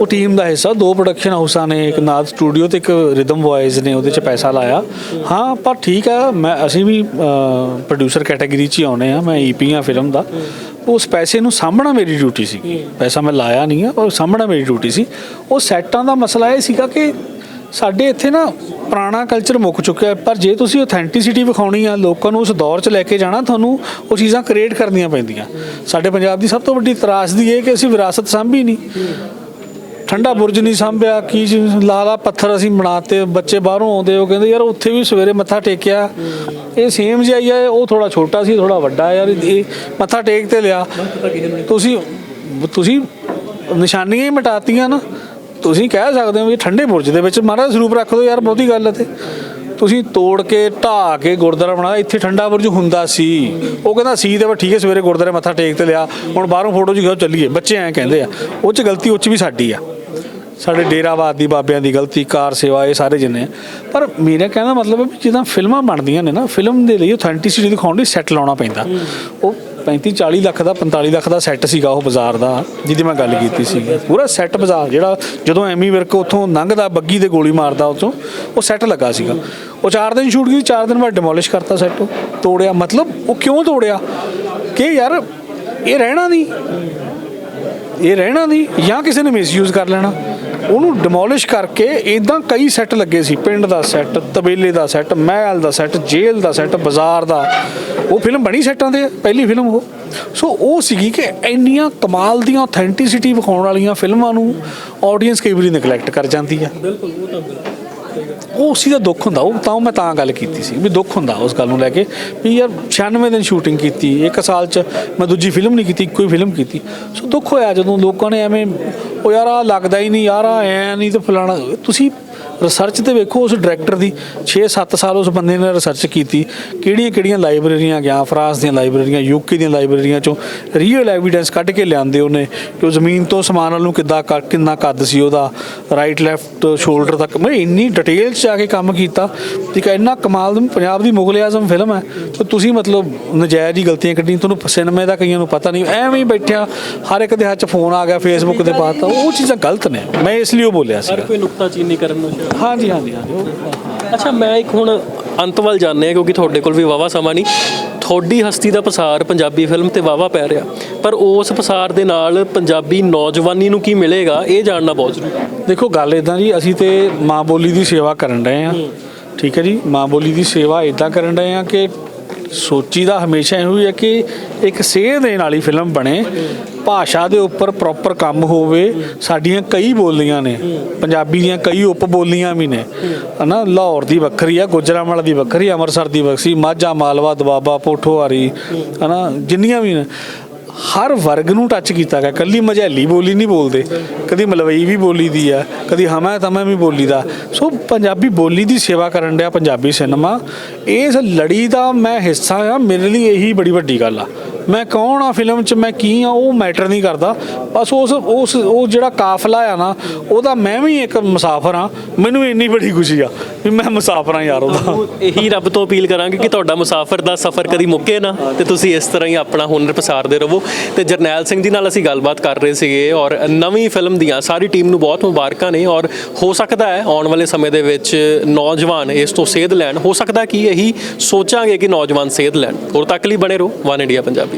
ਉਹ ਟੀਮ ਦਾ ਹਿੱਸਾ ਦੋ ਪ੍ਰੋਡਕਸ਼ਨ ਹਾਊਸਾਂ ਨੇ ਇੱਕ ਨਾਦ ਸਟੂਡੀਓ ਤੇ ਇੱਕ ਰਿਦਮ ਵੌਇਸ ਨੇ ਉਹਦੇ 'ਚ ਪੈਸਾ ਲਾਇਆ। ਹਾਂ ਪਰ ਠੀਕ ਆ ਮੈਂ ਅਸੀਂ ਵੀ ਪ੍ਰੋਡਿਊਸਰ ਕੈਟਾਗਰੀ 'ਚ ਹੀ ਆਉਨੇ ਆ ਮੈਂ ਈਪੀ ਆ ਫਿਲਮ ਦਾ। ਉਸ ਪੈਸੇ ਨੂੰ ਸਾਂਭਣਾ ਮੇਰੀ ਡਿਊਟੀ ਸੀ ਪੈਸਾ ਮੈਂ ਲਾਇਆ ਨਹੀਂ ਆ ਪਰ ਸਾਂਭਣਾ ਮੇਰੀ ਡਿਊਟੀ ਸੀ। ਉਹ ਸੈੱਟਾਂ ਦਾ ਮਸਲਾ ਇਹ ਸੀਗਾ ਕਿ ਸਾਡੇ ਇੱਥੇ ਨਾ ਪੁਰਾਣਾ ਕਲਚਰ ਮੁੱਕ ਚੁੱਕਿਆ ਪਰ ਜੇ ਤੁਸੀਂ ਆਥੈਂਟਿਸਿਟੀ ਵਿਖਾਉਣੀ ਆ, ਲੋਕਾਂ ਨੂੰ ਉਸ ਦੌਰ 'ਚ ਲੈ ਕੇ ਜਾਣਾ, ਤੁਹਾਨੂੰ ਉਹ ਚੀਜ਼ਾਂ ਕ੍ਰੀਏਟ ਕਰਨੀਆਂ ਪੈਂਦੀਆਂ। ਸਾਡੇ ਪੰਜਾਬ ਦੀ ਸਭ ਤੋਂ ਵੱਡੀ ਤਰਾਸਦੀ ਇਹ ਕਿ ਅਸੀਂ ਵਿਰਾਸਤ ਸਾਂਭੀ ਨਹੀਂ। ਠੰਡਾ ਬੁਰਜ ਨਹੀਂ ਸਾਂਭਿਆ, ਕੀ ਚੀਜ਼ ਲਾਲਾ ਪੱਥਰ ਅਸੀਂ ਬਣਾਤੇ, ਬੱਚੇ ਬਾਹਰੋਂ ਆਉਂਦੇ, ਉਹ ਕਹਿੰਦੇ, ਯਾਰ ਉੱਥੇ ਵੀ ਸਵੇਰੇ ਮੱਥਾ ਟੇਕਿਆ। ਇਹ ਸੇਮ ਜਿਹਾ ਹੀ ਹੈ ਉਹ ਥੋੜਾ ਛੋਟਾ ਸੀ ਥੋੜਾ ਵੱਡਾ ਯਾਰ ਇਹ ਮੱਥਾ ਟੇਕ ਤੇ ਲਿਆ। ਤੁਸੀਂ ਤੁਸੀਂ ਨਿਸ਼ਾਨੀਆਂ ਹੀ ਮਿਟਾਤੀਆਂ ਨਾ। ਤੁਸੀਂ ਕਹਿ ਸਕਦੇ ਹੋ ਵੀ ਠੰਡੇ ਬੁਰਜ ਦੇ ਵਿੱਚ ਮਹਾਰਾਜ ਸਰੂਪ ਰੱਖ ਦਿਓ ਯਾਰ ਬਹੁਤੀ ਗੱਲ ਹੈ ਤੇ। ਤੁਸੀਂ ਤੋੜ ਕੇ, ਢਾਹ ਕੇ ਗੁਰਦੁਆਰਾ ਬਣਾਇਆ ਇੱਥੇ ਠੰਡਾ ਬੁਰਜ ਹੁੰਦਾ ਸੀ। ਉਹ ਕਹਿੰਦਾ ਸੀ ਤੇ ਬਸ ਠੀਕ ਹੈ, ਸਵੇਰੇ ਗੁਰਦੁਆਰੇ ਮੱਥਾ ਟੇਕ ਤੇ ਲਿਆ। ਹੁਣ ਬਾਹਰੋਂ ਫੋਟੋ ਜੀ ਚੱਲੀਏ। ਬੱਚੇ ਐਂ ਕਹਿੰਦੇ ਆ, ਉਹ ਚ ਗਲਤੀ ਉਹ ਚ ਵੀ ਸਾਡੀ ਆ। ਸਾਡੇ ਡੇਰਾਵਾਦ ਦੀ ਬਾਬਿਆਂ ਦੀ ਗਲਤੀ, ਕਾਰ ਸੇਵਾ, ਇਹ ਸਾਰੇ ਜਿੰਨੇ ਆ। ਪਰ ਮੇਰਾ ਕਹਿਣਾ ਮਤਲਬ ਹੈ ਵੀ ਜਿੱਦਾਂ ਫਿਲਮਾਂ ਬਣਦੀਆਂ ਨੇ ਨਾ, ਫਿਲਮ ਦੇ ਲਈ ਆਥੈਂਟਿਸਿਟੀ ਦਿਖਾਉਣ ਲਈ ਸੈੱਟ ਲਾਉਣਾ ਪੈਂਦਾ। ਉਹ 35 40 ਲੱਖ ਦਾ 45 ਲੱਖ ਦਾ ਸੈੱਟ ਸੀਗਾ ਉਹ ਬਾਜ਼ਾਰ ਦਾ, ਜਿਹਦੀ ਮੈਂ ਗੱਲ ਕੀਤੀ ਸੀ। ਪੂਰਾ ਸੈੱਟ ਬਾਜ਼ਾਰ ਜਿਹੜਾ ਜਦੋਂ ਐਮੀ ਵਿਰਕ ਉੱਥੋਂ ਲੰਘਦਾ ਬੱਗੀ 'ਤੇ ਗੋਲੀ ਮਾਰਦਾ ਉੱਥੋਂ, ਉਹ ਸੈੱਟ ਲੱਗਾ ਸੀਗਾ। ਉਹ 4 ਦਿਨ ਸ਼ੂਟ ਕੀਤੀ 4 ਦਿਨ ਬਾਅਦ ਡਿਮੋਲਿਸ਼ ਕਰਤਾ ਸੈੱਟ ਤੋੜਿਆ, ਮਤਲਬ ਉਹ ਕਿਉਂ ਤੋੜਿਆ? ਕਿ ਯਾਰ, ਇਹ ਰਹਿਣਾ ਨਹੀਂ। ਇਹ ਰਹਿਣਾ ਨਹੀਂ ਜਾਂ ਕਿਸੇ ਨੇ ਮਿਸਯੂਜ਼ ਕਰ ਲੈਣਾ। ਉਹਨੂੰ ਡਿਮੋਲਿਸ਼ ਕਰਕੇ ਇਦਾਂ ਕਈ ਸੈੱਟ ਲੱਗੇ ਸੀ। ਪਿੰਡ ਦਾ ਸੈੱਟ ਤਬੇਲੇ ਦਾ ਸੈੱਟ ਮਹਿਲ ਦਾ ਸੈੱਟ ਜੇਲ੍ਹ ਦਾ ਸੈੱਟ ਬਾਜ਼ਾਰ ਦਾ। ਉਹ ਫਿਲਮ ਬਣੀ ਸੈੱਟਾਂ ਤੇ ਪਹਿਲੀ ਫਿਲਮ ਉਹ। ਸੋ ਉਹ ਸੀਗੀ ਕਿ ਇੰਨੀਆਂ ਕਮਾਲ ਦੀਆਂ ਆਥੈਂਟਿਸਿਟੀ ਵਿਖਾਉਣ ਵਾਲੀਆਂ ਫਿਲਮਾਂ ਨੂੰ ਆਡੀਅנס ਕਈ ਵਾਰੀ ਨੈਗਲੈਕਟ ਕਰ ਜਾਂਦੀ ਆ। ਬਿਲਕੁਲ, ਉਹ ਤਾਂ ਉਹ ਉਸੀ ਦਾ ਦੁੱਖ ਹੁੰਦਾ। ਉਹ ਤਾਂ ਮੈਂ ਤਾਂ ਗੱਲ ਕੀਤੀ ਸੀ ਵੀ ਦੁੱਖ ਹੁੰਦਾ ਉਸ ਗੱਲ ਨੂੰ ਲੈ ਕੇ ਵੀ ਯਾਰ 96 ਦਿਨ ਸ਼ੂਟਿੰਗ ਕੀਤੀ, ਇੱਕ ਸਾਲ ਚ ਮੈਂ ਦੂਜੀ ਫਿਲਮ ਨਹੀਂ ਕੀਤੀ, ਇੱਕੋ ਹੀ ਫਿਲਮ ਕੀਤੀ। ਸੋ ਦੁੱਖ ਹੋਇਆ ਜਦੋਂ ਲੋਕਾਂ ਨੇ ਐਵੇਂ ਉਹ ਯਾਰ ਆ ਲੱਗਦਾ ਹੀ ਨਹੀਂ, ਯਾਰ ਆ ਐ ਨਹੀਂ ਤੇ ਫਲਾਣਾ ਤੁਸੀਂ ਰਿਸਰਚ ਤੇ ਵੇਖੋ ਉਸ ਡਾਇਰੈਕਟਰ ਦੀ 6-7 ਸਾਲ ਉਸ ਬੰਦੇ ਨੇ ਰਿਸਰਚ ਕੀਤੀ। ਕਿਹੜੀਆਂ ਕਿਹੜੀਆਂ ਲਾਇਬ੍ਰੇਰੀਆਂ ਗਿਆ ਫਰਾਂਸ ਦੀਆਂ ਲਾਇਬ੍ਰੇਰੀਆਂ ਯੂਕੇ ਦੀਆਂ ਲਾਇਬ੍ਰੇਰੀਆਂ ਚੋਂ ਰੀਅਲ ਐਵੀਡੈਂਸ ਕੱਢ ਕੇ ਲਿਆਂਦੇ ਉਹਨੇ ਕਿ ਉਹ ਜ਼ਮੀਨ ਤੋਂ ਸਮਾਨ ਵੱਲ ਨੂੰ ਕਿੱਦਾਂ ਕਰ ਕਿੰਨਾ ਕੱਦ ਸੀ ਉਹਦਾ ਰਾਈਟ ਲੈਫਟ ਸ਼ੋਲਡਰ ਤੱਕ। ਮੈਂ ਇੰਨੀ ਡਿਟੇਲ ਚ ਆ ਕੇ ਕੰਮ ਕੀਤਾ। ਠੀਕ ਹੈ ਇੰਨਾ ਕਮਾਲ ਦੀ ਪੰਜਾਬ ਦੀ ਮੁਗਲ ਆਜ਼ਮ ਫਿਲਮ ਹੈ। ਤੇ ਤੁਸੀਂ ਮਤਲਬ ਨਜਾਇਜ਼ ਹੀ ਗਲਤੀਆਂ ਕੱਢੀਆਂ ਤੁਹਾਨੂੰ ਸਿਨੇਮੇ ਦਾ ਕਈਆਂ ਨੂੰ ਪਤਾ ਨਹੀਂ। ਐਵੇਂ ਹੀ ਬੈਠਿਆ ਹਰ ਇੱਕ ਦੇ ਹੱਥ 'ਚ ਫੋਨ ਆ ਗਿਆ ਫੇਸਬੁੱਕ ਤੇ ਪਾਤਾ ਉਹ ਚੀਜ਼ਾਂ ਗਲਤ ਨੇ। ਮੈਂ ਇਸ ਲਈ ਉਹ ਬੋਲਿਆ ਸੀ ਹਰ ਕੋਈ ਨੁਕਤਾਚੀਨੀ ਕਰਨ ਨੂੰ ਹਾਂਜੀ ਹਾਂਜੀ ਹਾਂਜੀ। ਉਹ- ਅੱਛਾ, ਮੈਂ ਇੱਕ ਹੁਣ ਅੰਤ ਵੱਲ ਜਾਂਦੇ ਆ ਕਿਉਂਕਿ ਤੁਹਾਡੇ ਕੋਲ ਵੀ ਵਾਵਾ ਸਮਾਂ ਨਹੀਂ। ਤੁਹਾਡੀ ਹਸਤੀ ਦਾ ਪਸਾਰ ਪੰਜਾਬੀ ਫਿਲਮ ਤੇ ਵਾਵਾ ਪੈ ਰਿਹਾ। ਪਰ ਉਸ ਪਸਾਰ ਦੇ ਨਾਲ ਪੰਜਾਬੀ ਨੌਜਵਾਨੀ ਨੂੰ ਕੀ ਮਿਲੇਗਾ, ਇਹ ਜਾਣਨਾ ਬਹੁਤ ਜ਼ਰੂਰੀ ਹੈ। ਦੇਖੋ, ਗੱਲ ਇਦਾਂ ਜੀ, ਅਸੀਂ ਤੇ ਮਾਂ ਬੋਲੀ ਦੀ ਸੇਵਾ ਕਰਨ ਰਹੇ ਹਾਂ। ਠੀਕ ਹੈ ਜੀ, ਮਾਂ ਬੋਲੀ ਦੀ ਸੇਵਾ ਇਦਾਂ ਕਰਨ ਰਹੇ ਹਾਂ ਕਿ ਸੋਚੀ ਦਾ ਹਮੇਸ਼ਾ ਇਹੋ ਹੀ ਹੈ ਕਿ ਇੱਕ ਸੇਧ ਦੇਣ ਵਾਲੀ ਫਿਲਮ ਬਣੇ। ਭਾਸ਼ਾ ਦੇ ਉੱਪਰ ਪ੍ਰੋਪਰ ਕੰਮ ਹੋਵੇ, ਸਾਡੀਆਂ ਕਈ ਬੋਲੀਆਂ ਨੇ। ਪੰਜਾਬੀ ਦੀਆਂ ਕਈ ਉਪ ਬੋਲੀਆਂ ਵੀ ਨੇ। ਹਨਾ, ਲਾਹੌਰ ਦੀ ਵੱਖਰੀ ਆ, ਗੁਜਰਾਂਵਾਲਾ ਦੀ ਵੱਖਰੀ, ਅੰਮ੍ਰਿਤਸਰ ਦੀ ਵੱਖਰੀ, ਮਾਝਾ, ਮਾਲਵਾ ਦਵਾਬਾ ਪੋਠੋਹਾਰੀ, ਹਨਾ, ਜਿੰਨੀਆਂ ਵੀ ਨੇ। ਹਰ ਵਰਗ ਨੂੰ ਟੱਚ ਕੀਤਾ ਗਿਆ। ਕੱਲੀ ਮਝੈਲੀ ਬੋਲੀ ਨਹੀਂ ਬੋਲਦੇ। ਕਦੀ ਮਲਵਈ ਵੀ ਬੋਲੀ ਦੀ ਆ, ਕਦੀ ਹਮਾ ਤਮਾ ਵੀ ਬੋਲੀ ਦਾ। ਸੋ ਪੰਜਾਬੀ ਬੋਲੀ ਦੀ ਸੇਵਾ ਕਰਨ ਡਿਆ ਪੰਜਾਬੀ ਸਿਨੇਮਾ। ਇਸ ਲੜੀ ਦਾ ਮੈਂ ਹਿੱਸਾ ਆ, ਮੇਰੇ ਲਈ ਇਹੀ ਬੜੀ ਵੱਡੀ ਗੱਲ ਆ। ਮੈਂ ਕੌਣ ਆ ਫਿਲਮ 'ਚ, ਮੈਂ ਕੀ ਆ, ਉਹ ਮੈਟਰ ਨਹੀਂ ਕਰਦਾ। ਬਸ ਉਸ ਉਸ, ਉਹ ਜਿਹੜਾ ਕਾਫਲਾ ਆ ਨਾ, ਉਹਦਾ ਮੈਂ ਵੀ ਇੱਕ ਮੁਸਾਫਰ ਆ, ਮੈਨੂੰ ਇੰਨੀ ਬੜੀ ਖੁਸ਼ੀ ਆ ਵੀ ਮੈਂ ਮੁਸਾਫਰ ਆ ਯਾਰ ਉਹਦਾ। ਇਹੀ ਰੱਬ ਤੋਂ ਅਪੀਲ ਕਰਾਂਗੇ ਕਿ ਤੁਹਾਡਾ ਮੁਸਾਫਰ ਦਾ ਸਫ਼ਰ ਕਦੀ ਮੁੱਕੇ ਨਾ, ਤੇ ਤੁਸੀਂ ਇਸ ਤਰ੍ਹਾਂ ਹੀ ਆਪਣਾ ਹੁਨਰ ਪਸਾਰਦੇ ਰਹੋ। ਤੇ ਜਰਨੈਲ ਸਿੰਘ ਜੀ ਨਾਲ ਅਸੀਂ ਗੱਲਬਾਤ ਕਰ ਰਹੇ ਸੀਗੇ ਔਰ ਨਵੀਂ ਫਿਲਮ ਦੀਆਂ ਸਾਰੀ ਟੀਮ ਨੂੰ ਬਹੁਤ ਮੁਬਾਰਕਾਂ ਨੇ ਔਰ ਹੋ ਸਕਦਾ ਹੈ ਆਉਣ ਵਾਲੇ ਸਮੇਂ ਦੇ ਵਿੱਚ ਨੌਜਵਾਨ ਇਸ ਤੋਂ ਸੇਧ ਲੈਣ। ਹੋ ਸਕਦਾ ਕਿ ਇਹੀ ਸੋਚਾਂਗੇ ਕਿ ਨੌਜਵਾਨ ਸੇਧ ਲੈਣ। ਹੋਰ ਤੱਕ ਲਈ ਬਣੇ ਰਹੋ, one India Punjabi.